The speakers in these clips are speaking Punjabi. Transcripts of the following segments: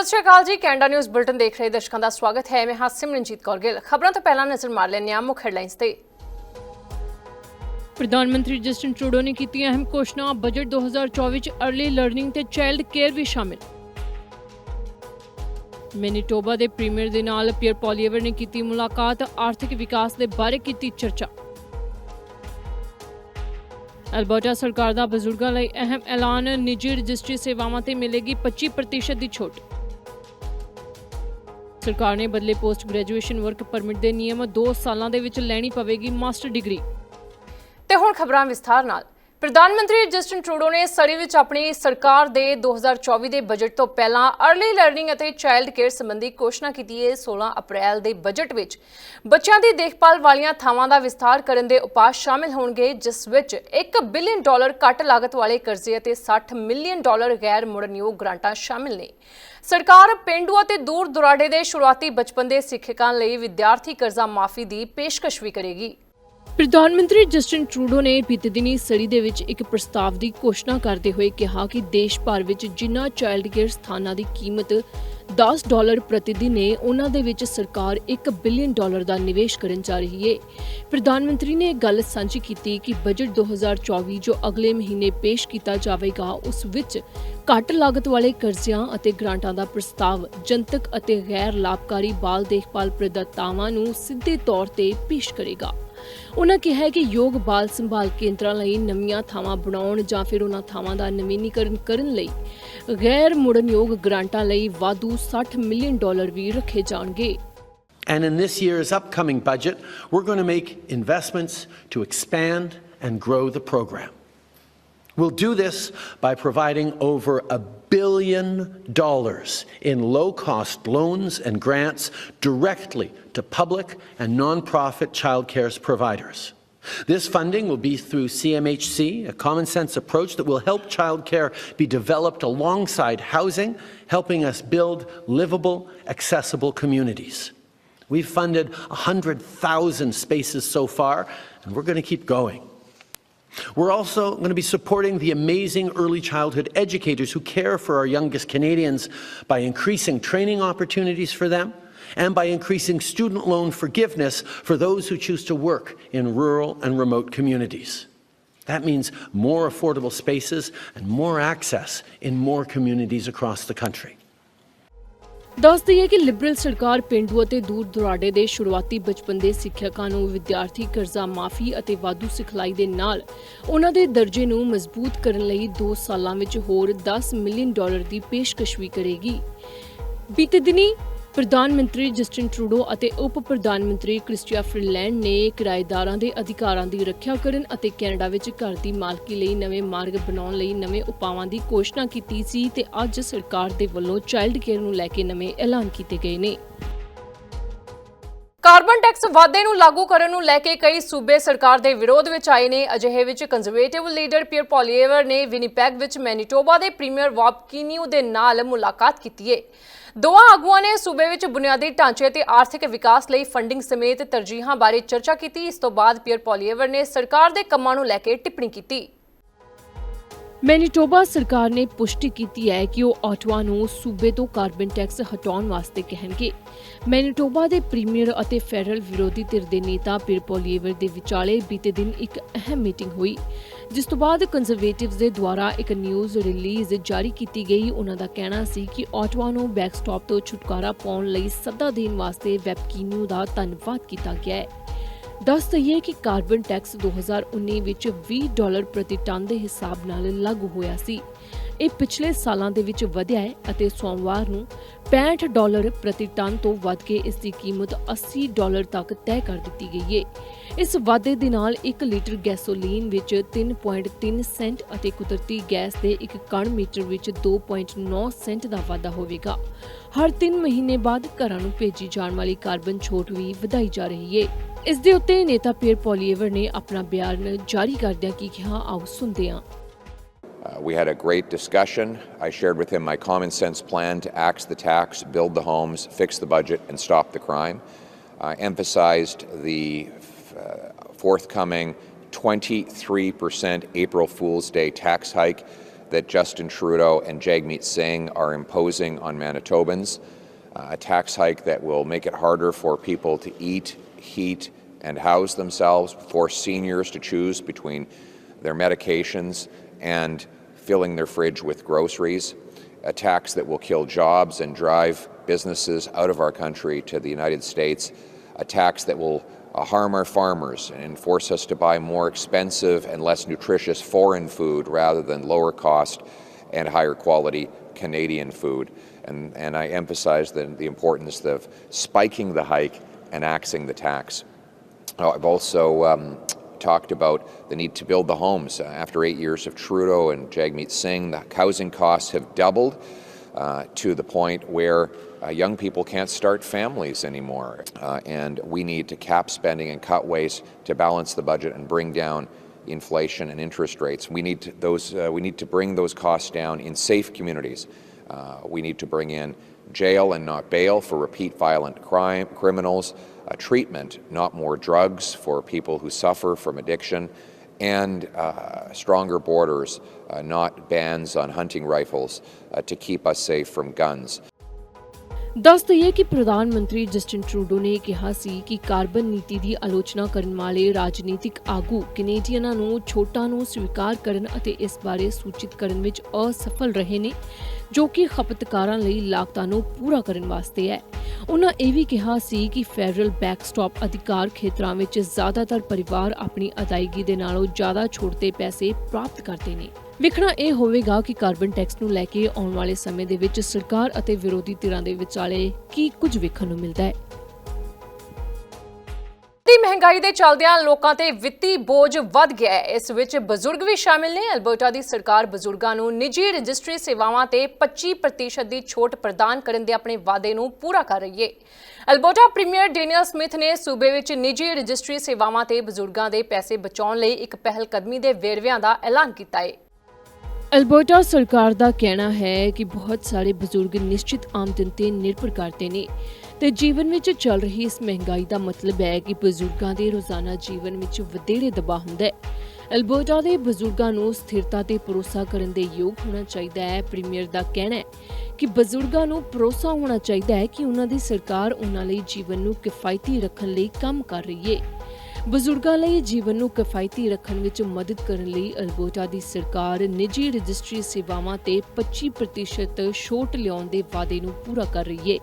ਸਤਿ ਸ਼੍ਰੀ ਅਕਾਲ ਜੀ, ਕੈਨੇਡਾ ਨਿਊਜ਼ ਬੁਲਟਨ ਦੇਖ ਰਹੇ ਦਰਸ਼ਕਾਂ ਦਾ ਸਵਾਗਤ ਹੈ। ਮੈਂ ਹਾਂ ਸਿਮਰਨਜੀਤ ਕੌਰ ਗਿੱਲ। ਖਬਰਾਂ ਤੋਂ ਪਹਿਲਾਂ ਨਜ਼ਰ ਮਾਰ ਲੈਂਦੇ ਹਾਂ ਮੁੱਖ ਹੈਡਲਾਈਨਸ ਤੇ। ਪ੍ਰਧਾਨ ਮੰਤਰੀ ਜਸਟਿਨ ਟਰੂਡੋ ਨੇ ਕੀਤੀਆਂ ਅਹਿਮ ਘੋਸ਼ਣਾਵਾਂ। ਬਜਟ 2024 ਵਿੱਚ ਅਰਲੀ ਲਰਨਿੰਗ ਤੇ ਚਾਈਲਡ ਕੇਅਰ ਵੀ ਸ਼ਾਮਿਲ। ਮੈਨੀਟੋਬਾ ਦੇ ਪ੍ਰੀਮੀਅਰ ਦੇ ਨਾਲ ਪੀਅਰ ਪੋਲੀਏਵਰ ਨੇ ਕੀਤੀ ਮੁਲਾਕਾਤ। ਆਰਥਿਕ ਵਿਕਾਸ ਦੇ ਬਾਰੇ ਕੀਤੀ ਚਰਚਾ। ਅਲਬਰਟਾ ਸਰਕਾਰ ਦਾ ਬਜ਼ੁਰਗਾਂ ਲਈ ਅਹਿਮ ਐਲਾਨ। ਨਿੱਜੀ ਰਜਿਸਟਰੀ ਸੇਵਾਵਾਂ ਤੇ ਮਿਲੇਗੀ 25% ਦੀ ਛੋਟ। ਸਰਕਾਰ ਨੇ ਬਦਲੇ ਪੋਸਟ ਗ੍ਰੈਜੂਏਸ਼ਨ ਵਰਕ ਪਰਮਿਟ ਦੇ ਨਿਯਮ 2 ਸਾਲਾਂ ਦੇ ਵਿੱਚ ਲੈਣੀ ਪਵੇਗੀ ਮਾਸਟਰ ਡਿਗਰੀ। ਤੇ ਹੁਣ ਖਬਰਾਂ ਵਿਸਥਾਰ ਨਾਲ। ਪ੍ਰਧਾਨ ਮੰਤਰੀ ਜਸਟਿਨ ਟਰੂਡੋ ਨੇ ਸਰੀ ਵਿੱਚ ਆਪਣੀ ਸਰਕਾਰ ਦੇ 2024 ਦੇ ਬਜਟ ਤੋਂ ਪਹਿਲਾਂ ਅਰਲੀ ਲਰਨਿੰਗ ਅਤੇ ਚਾਈਲਡ ਕੇਅਰ ਸੰਬੰਧੀ ਘੋਸ਼ਣਾ ਕੀਤੀ ਹੈ। 16 ਅਪ੍ਰੈਲ ਦੇ ਬਜਟ ਵਿੱਚ ਬੱਚਿਆਂ ਦੀ ਦੇਖਭਾਲ ਵਾਲੀਆਂ ਥਾਵਾਂ ਦਾ ਵਿਸਥਾਰ ਕਰਨ ਦੇ ਉਪਾਅ ਸ਼ਾਮਿਲ ਹੋਣਗੇ, ਜਿਸ ਵਿੱਚ 1 ਬਿਲੀਅਨ ਡਾਲਰ ਘੱਟ ਲਾਗਤ ਵਾਲੇ ਕਰਜ਼ੇ ਅਤੇ 60 ਮਿਲੀਅਨ ਡਾਲਰ ਗੈਰ ਮੁੜਨਯੋਗ ਗ੍ਰਾਂਟਾਂ ਸ਼ਾਮਿਲ ਨੇ। ਸਰਕਾਰ ਪਿੰਡੂ ਅਤੇ ਦੂਰ ਦੁਰਾਡੇ ਦੇ ਸ਼ੁਰੂਆਤੀ ਬਚਪਨ ਦੇ ਸਿੱਖਿਅਕਾਂ ਲਈ ਵਿਦਿਆਰਥੀ ਕਰਜ਼ਾ ਮਾਫੀ ਦੀ ਪੇਸ਼ਕਸ਼ ਵੀ ਕਰੇਗੀ। ਪ੍ਰਧਾਨ ਮੰਤਰੀ ਜਸਟਿਨ ਟਰੂਡੋ ਨੇ ਬੀਤੇ ਦਿਨੀ ਸੜੀ ਦੇ ਵਿੱਚ ਇੱਕ ਪ੍ਰਸਤਾਵ ਦੀ ਘੋਸ਼ਣਾ ਕਰਦੇ ਹੋਏ ਕਿਹਾ ਕਿ ਦੇਸ਼ ਭਰ ਵਿੱਚ ਜਿਨ੍ਹਾਂ ਚਾਈਲਡ ਕੇਅਰ ਸਥਾਨਾਂ ਦੀ ਕੀਮਤ 10 ਡਾਲਰ ਪ੍ਰਤੀ ਦਿਨ ਹੈ ਉਹਨਾਂ ਦੇ ਵਿੱਚ ਸਰਕਾਰ 1 ਬਿਲੀਅਨ ਡਾਲਰ ਦਾ ਨਿਵੇਸ਼ ਕਰਨ ਜਾ ਰਹੀ ਹੈ ਪ੍ਰਧਾਨ ਮੰਤਰੀ ਨੇ ਇਹ ਗੱਲ ਸਾਂਝੀ ਕੀਤੀ ਕਿ ਬਜਟ 2024 ਜੋ ਅਗਲੇ ਮਹੀਨੇ ਪੇਸ਼ ਕੀਤਾ ਜਾਵੇਗਾ, ਉਸ ਵਿੱਚ ਘੱਟ ਲਾਗਤ ਵਾਲੇ ਕਰਜ਼ਿਆਂ ਅਤੇ ਗ੍ਰਾਂਟਾਂ ਦਾ ਪ੍ਰਸਤਾਵ, ਜਨਤਕ ਅਤੇ ਗੈਰ ਲਾਭਕਾਰੀ ਬਾਲ ਦੇਖਭਾਲ ਪ੍ਰਦਾਤਾਵਾਂ ਨੂੰ ਸਿੱਧੇ ਤੌਰ ਤੇ ਪੇਸ਼ ਕਰੇਗਾ। ਉਹਨਾਂ ਕਿਹਾ ਕਿ ਯੋਗ ਬਾਲ ਸੰਭਾਲ ਕੇਂਦਰਾਂ ਲਈ ਨਵੀਆਂ ਥਾਵਾਂ ਬਣਾਉਣ ਜਾਂ ਫਿਰ ਉਹਨਾਂ ਥਾਵਾਂ ਦਾ ਨਵੀਨੀਕਰਨ ਕਰਨ ਲਈ ਗੈਰ ਮੁੜਨਯੋਗ ਗ੍ਰਾਂਟਾਂ ਲਈ ਵਾਧੂ 60 ਮਿਲੀਅਨ ਡਾਲਰ ਵੀ ਰੱਖੇ ਜਾਣਗੇ And in this year's upcoming budget, we're going to make investments to expand and grow the program. We'll do this by providing over a billion dollars in low cost loans and grants directly to public and non-profit childcare providers. This funding will be through CMHC, a common sense approach that will help childcare be developed alongside housing, helping us build livable, accessible communities. We've funded 100,000 spaces so far, and we're going to keep going. We're also going to be supporting the amazing early childhood educators who care for our youngest Canadians by increasing training opportunities for them and by increasing student loan forgiveness for those who choose to work in rural and remote communities. That means more affordable spaces and more access in more communities across the country. ਦੱਸ ਦਈਏ ਕਿ ਲਿਬਰਲ ਸਰਕਾਰ ਪਿੰਡੂ ਅਤੇ ਦੂਰ ਦੁਰਾਡੇ ਦੇ ਸ਼ੁਰੂਆਤੀ ਬਚਪਨ ਦੇ ਸਿੱਖਿਅਕਾਂ ਨੂੰ ਵਿਦਿਆਰਥੀ ਕਰਜ਼ਾ ਮਾਫੀ ਅਤੇ ਵਾਧੂ ਸਿਖਲਾਈ ਦੇ ਨਾਲ ਉਹਨਾਂ ਦੇ ਦਰਜੇ ਨੂੰ ਮਜ਼ਬੂਤ ਕਰਨ ਲਈ 2 ਸਾਲਾਂ ਵਿੱਚ ਹੋਰ 10 ਮਿਲੀਅਨ ਡਾਲਰ ਦੀ ਪੇਸ਼ਕਸ਼ ਵੀ ਕਰੇਗੀ। ਬੀਤੇ ਦਿਨੀ ਪ੍ਰਧਾਨ ਮੰਤਰੀ ਜਸਟਿਨ ਟਰੂਡੋ ਅਤੇ ਉਪ ਪ੍ਰਧਾਨ ਮੰਤਰੀ ਕ੍ਰਿਸਟੀਆ ਫ੍ਰੀਲੈਂਡ ਨੇ ਕਿਰਾਏਦਾਰਾਂ ਦੇ ਅਧਿਕਾਰਾਂ ਦੀ ਰੱਖਿਆ ਕਰਨ ਅਤੇ ਕੈਨੇਡਾ ਵਿੱਚ ਘਰ ਦੀ ਮਾਲਕੀ ਲਈ ਨਵੇਂ ਮਾਰਗ ਬਣਾਉਣ ਲਈ ਨਵੇਂ ਉਪਾਵਾਂ ਦੀ ਘੋਸ਼ਣਾ ਕੀਤੀ ਸੀ ਤੇ ਅੱਜ ਸਰਕਾਰ ਦੇ ਵੱਲੋਂ ਚਾਈਲਡ ਕੇਅਰ ਨੂੰ ਲੈ ਕੇ ਨਵੇਂ ਐਲਾਨ ਕੀਤੇ ਗਏ ਨੇ। ਕਾਰਬਨ ਟੈਕਸ ਵਾਧੇ ਨੂੰ ਲਾਗੂ ਕਰਨ ਨੂੰ ਲੈ ਕੇ ਕਈ ਸੂਬੇ ਸਰਕਾਰ ਦੇ ਵਿਰੋਧ ਵਿੱਚ ਆਏ ਨੇ। ਅਜਿਹੇ ਵਿੱਚ ਕੰਜ਼ਰਵੇਟਿਵ ਲੀਡਰ ਪੀਅਰ ਪੋਲੀਏਵਰ ਨੇ ਵਿਨੀਪੈਗ ਵਿੱਚ ਮੈਨੀਟੋਬਾ ਦੇ ਪ੍ਰੀਮੀਅਰ ਵਾਬ ਦੇ ਨਾਲ ਮੁਲਾਕਾਤ ਕੀਤੀ ਹੈ। ਦੋਵਾਂ ਆਗੂਆਂ ਨੇ ਸੂਬੇ ਵਿੱਚ ਬੁਨਿਆਦੀ ਢਾਂਚੇ ਤੇ ਆਰਥਿਕ ਵਿਕਾਸ ਲਈ ਫੰਡਿੰਗ ਸਮੇਤ ਤਰਜੀਹਾਂ ਬਾਰੇ ਚਰਚਾ ਕੀਤੀ। ਇਸ ਤੋਂ ਬਾਅਦ ਪੀਅਰ ਪੋਲੀਏਵਰ ਨੇ ਸਰਕਾਰ ਦੇ ਕੰਮਾਂ ਨੂੰ ਲੈ ਕੇ ਟਿੱਪਣੀ ਕੀਤੀ। ਮੈਨੀਟੋਬਾ ਸਰਕਾਰ ਨੇ ਪੁਸ਼ਟੀ ਕੀਤੀ ਹੈ ਕਿ ਉਹ ਆਟਵਾ ਨੂੰ ਸੂਬੇ ਤੋਂ ਕਾਰਬਨ ਟੈਕਸ ਹਟਾਉਣ ਵਾਸਤੇ ਕਹਿਣਗੇ। ਮੈਨੀਟੋਬਾ ਦੇ ਪ੍ਰੀਮੀਅਰ ਅਤੇ ਫੈਡਰਲ ਵਿਰੋਧੀ ਧਿਰ ਦੇ ਨੇਤਾ ਪੀਰ ਦੇ ਵਿਚਾਲੇ ਬੀਤੇ ਦਿਨ ਇੱਕ ਅਹਿਮ ਮੀਟਿੰਗ ਹੋਈ, ਜਿਸ ਤੋਂ ਬਾਅਦ ਕੰਜ਼ਰਵੇਟਿਵਸ ਦੇ ਦੁਆਰਾ ਇੱਕ ਨਿਊਜ਼ ਰਿਲੀਜ਼ ਜਾਰੀ ਕੀਤੀ ਗਈ। ਉਹਨਾਂ ਦਾ ਕਹਿਣਾ ਸੀ ਕਿ ਆਟਵਾ ਨੂੰ ਬੈਕਸਟਾਪ ਤੋਂ ਛੁਟਕਾਰਾ ਪਾਉਣ ਲਈ ਸੱਦਾ ਦੇਣ ਵਾਸਤੇ ਵੈਬਕੀਨਿਓ ਦਾ ਧੰਨਵਾਦ ਕੀਤਾ ਗਿਆ ਹੈ। ਦੱਸ ਦਈਏ ਕਿ ਕਾਰਬਨ ਟੈਕਸ 2019 ਵਿੱਚ 20 ਡਾਲਰ ਪ੍ਰਤੀ ਟਨ ਦੇ ਹਿਸਾਬ ਨਾਲ ਲਾਗੂ ਹੋਇਆ ਸੀ। ਇਹ ਪਿਛਲੇ ਸਾਲਾਂ ਦੇ ਵਿੱਚ ਵਧਿਆ ਹੈ ਅਤੇ ਸੋਮਵਾਰ ਨੂੰ 65 ਡਾਲਰ ਪ੍ਰਤੀ ਟਨ ਤੋਂ ਵੱਧ ਕੇ ਇਸ ਦੀ ਕੀਮਤ 80 ਡਾਲਰ ਤੱਕ ਤੈਅ ਕਰ ਦਿੱਤੀ ਗਈ ਹੈ ਇਸ ਵਾਧੇ ਦੇ ਨਾਲ 1 ਲੀਟਰ ਗੈਸੋਲੀਨ ਵਿੱਚ 3.3 ਸੈਂਟ ਅਤੇ ਕੁਦਰਤੀ ਗੈਸ ਦੇ ਇੱਕ ਕਣ ਮੀਟਰ ਵਿੱਚ 2.9 ਸੈਂਟ ਦਾ ਵਾਧਾ ਹੋਵੇਗਾ। ਹਰ 3 ਮਹੀਨੇ ਬਾਅਦ ਘਰਾਂ ਨੂੰ ਭੇਜੀ ਜਾਣ ਵਾਲੀ ਕਾਰਬਨ ਛੋਟ ਵੀ ਵਧਾਈ ਜਾ ਰਹੀ ਹੈ ਇਸ ਦੇ ਉੱਤੇ ਨੇਤਾ ਪੀਅਰ ਪੋਲੀਏਵਰ ਨੇ ਆਪਣਾ ਬਿਆਨ ਜਾਰੀ ਕਰਦਿਆਂ ਕੀ ਕਿਹਾ ਆਓ ਸੁਣਦੇ ਹਾਂ Uh, we had a great discussion. I shared with him my common sense plan to axe the tax, build the homes, fix the budget, and stop the crime. I emphasized the uh, forthcoming 23% April Fool's Day tax hike that Justin Trudeau and Jagmeet Singh are imposing on Manitobans, uh, a tax hike that will make it harder for people to eat, heat, and house themselves, force seniors to choose between their medications and filling their fridge with groceries, a tax that will kill jobs and drive businesses out of our country to the United States, a tax that will uh, harm our farmers and force us to buy more expensive and less nutritious foreign food rather than lower cost and higher quality Canadian food. And, and I emphasize the, the importance of spiking the hike and the tax. I've also um, talked about the need to build the homes. Uh, After eight years of Trudeau and Jagmeet Singh, the housing costs have doubled uh, to the point where uh, young people can't start families anymore. Uh, and we need to cap spending and cut waste to balance the budget and bring down inflation and interest rates. We need to, those, uh, we need to bring those costs down in safe communities. Uh, we need to bring in jail and not bail for repeat violent crime criminals, uh, treatment, not more drugs for people who suffer from addiction, and uh, stronger borders, uh, not bans on hunting rifles uh, to keep us safe from guns. ਦੱਸ ਦਈਏ ਕਿ ਪ੍ਰਧਾਨ ਮੰਤਰੀ ਜਸਟਿਨ ਟਰੂਡੋ ਨੇ ਕਿਹਾ ਸੀ ਕਿ ਕਾਰਬਨ ਨੀਤੀ ਦੀ ਆਲੋਚਨਾ ਕਰਨ ਵਾਲੇ ਰਾਜਨੀਤਿਕ ਆਗੂ ਕੈਨੇਡੀਅਨਾਂ ਨੂੰ ਛੋਟਾਂ ਨੂੰ ਸਵੀਕਾਰ ਕਰਨ ਅਤੇ ਇਸ ਬਾਰੇ ਸੂਚਿਤ ਕਰਨ ਵਿੱਚ ਅਸਫਲ ਰਹੇ ਨੇ ਜੋ ਕਿ ਖਪਤਕਾਰਾਂ ਲਈ ਲਾਗਤਾਂ ਨੂੰ ਪੂਰਾ ਕਰਨ ਵਾਸਤੇ ਹੈ। ਉਹਨਾਂ ਇਹ ਵੀ ਕਿਹਾ ਸੀ ਕਿ ਫੈਡਰਲ ਬੈਕਸਟਾਪ ਅਧਿਕਾਰ ਖੇਤਰਾਂ ਵਿੱਚ ਜ਼ਿਆਦਾਤਰ ਪਰਿਵਾਰ ਆਪਣੀ ਅਦਾਇਗੀ ਦੇ ਨਾਲੋਂ ਜ਼ਿਆਦਾ ਛੋਟ ਤੇ ਪੈਸੇ ਪ੍ਰਾਪਤ ਕਰਦੇ ਨੇ। ਵੇਖਣਾ ਇਹ ਹੋਵੇਗਾ ਕਿ ਕਾਰਬਨ ਟੈਕਸ ਨੂੰ ਲੈ ਕੇ ਆਉਣ ਵਾਲੇ ਸਮੇਂ ਦੇ ਵਿੱਚ ਸਰਕਾਰ ਅਤੇ ਵਿਰੋਧੀ ਧਿਰਾਂ ਦੇ ਵਿਚਾਲੇ ਕੀ ਕੁਝ ਵੇਖਣ ਨੂੰ ਮਿਲਦਾ ਹੈ। ਮਹਿੰਗਾਈ ਦੇ ਚੱਲਦਿਆਂ ਲੋਕਾਂ ਤੇ ਵਿੱਤੀ ਬੋਝ ਵੱਧ ਗਿਆ ਹੈ। ਇਸ ਵਿੱਚ ਬਜ਼ੁਰਗ ਵੀ ਸ਼ਾਮਿਲ ਨੇ। ਅਲਬਰਟਾ ਦੀ ਸਰਕਾਰ ਬਜ਼ੁਰਗਾਂ ਨੂੰ ਨਿੱਜੀ ਰਜਿਸਟਰੀ ਸੇਵਾਵਾਂ ਤੇ 25% ਦੀ ਛੋਟ ਪ੍ਰਦਾਨ ਕਰਨ ਦੇ ਆਪਣੇ ਵਾਅਦੇ ਨੂੰ ਪੂਰਾ ਕਰ ਰਹੀ ਹੈ। ਅਲਬਰਟਾ ਪ੍ਰੀਮੀਅਰ ਡੇਨੀਅਲ ਸਮਿਥ ਨੇ ਸੂਬੇ ਵਿੱਚ ਨਿੱਜੀ ਰਜਿਸਟਰੀ ਸੇਵਾਵਾਂ ਤੇ ਬਜ਼ੁਰਗਾਂ ਦੇ ਪੈਸੇ ਬਚਾਉਣ ਲਈ ਇੱਕ ਪਹਿਲ ਕਦਮੀ ਦੇ ਵੇਰਵਿਆਂ ਦਾ ਐਲਾਨ ਕੀਤਾ ਹੈ। ਅਲਬਰਟਾ, ਸਰਕਾਰ ਦਾ ਕਹਿਣਾ ਹੈ ਕਿ ਬਹੁਤ ਸਾਰੇ ਬਜ਼ੁਰਗ ਨਿਸ਼ਚਿਤ ਆਮਦਨ ਤੇ ਨਿਰਭਰ ਕਰਦੇ ਨੇ। ਤੇ ਜੀਵਨ ਵਿੱਚ ਚੱਲ ਰਹੀ ਇਸ ਮਹਿੰਗਾਈ ਦਾ ਮਤਲਬ ਹੈ ਕਿ ਬਜ਼ੁਰਗਾਂ ਦੇ ਰੋਜ਼ਾਨਾ ਜੀਵਨ ਵਿੱਚ ਵਧੇਰੇ ਦਬਾਅ ਹੁੰਦਾ ਹੈ। ਅਲਬਰਟਾ ਦੇ ਬਜ਼ੁਰਗਾਂ ਨੂੰ ਸਥਿਰਤਾ ਤੇ ਭਰੋਸਾ ਕਰਨ ਦੇ ਯੋਗ ਹੋਣਾ ਚਾਹੀਦਾ ਹੈ। ਪ੍ਰੀਮੀਅਰ ਦਾ ਕਹਿਣਾ ਹੈ ਕਿ ਬਜ਼ੁਰਗਾਂ ਨੂੰ ਭਰੋਸਾ ਹੋਣਾ ਚਾਹੀਦਾ ਹੈ ਕਿ ਉਹਨਾਂ ਦੀ ਸਰਕਾਰ ਉਹਨਾਂ ਲਈ ਜੀਵਨ ਨੂੰ ਕਿਫਾਇਤੀ ਰੱਖਣ ਲਈ ਕੰਮ ਕਰ ਰਹੀ ਹੈ। ਬਜ਼ੁਰਗਾਂ ਲਈ ਜੀਵਨ ਨੂੰ ਕਿਫਾਇਤੀ ਰੱਖਣ ਵਿੱਚ ਮਦਦ ਕਰਨ ਲਈ ਅਲਬਰਟਾ ਦੀ ਸਰਕਾਰ ਨਿੱਜੀ ਰਜਿਸਟਰੀ ਸੇਵਾਵਾਂ ਤੇ 25% ਛੋਟ ਲਿਆਉਣ ਦੇ ਵਾਅਦੇ ਨੂੰ ਪੂਰਾ ਕਰ ਰਹੀ ਹੈ।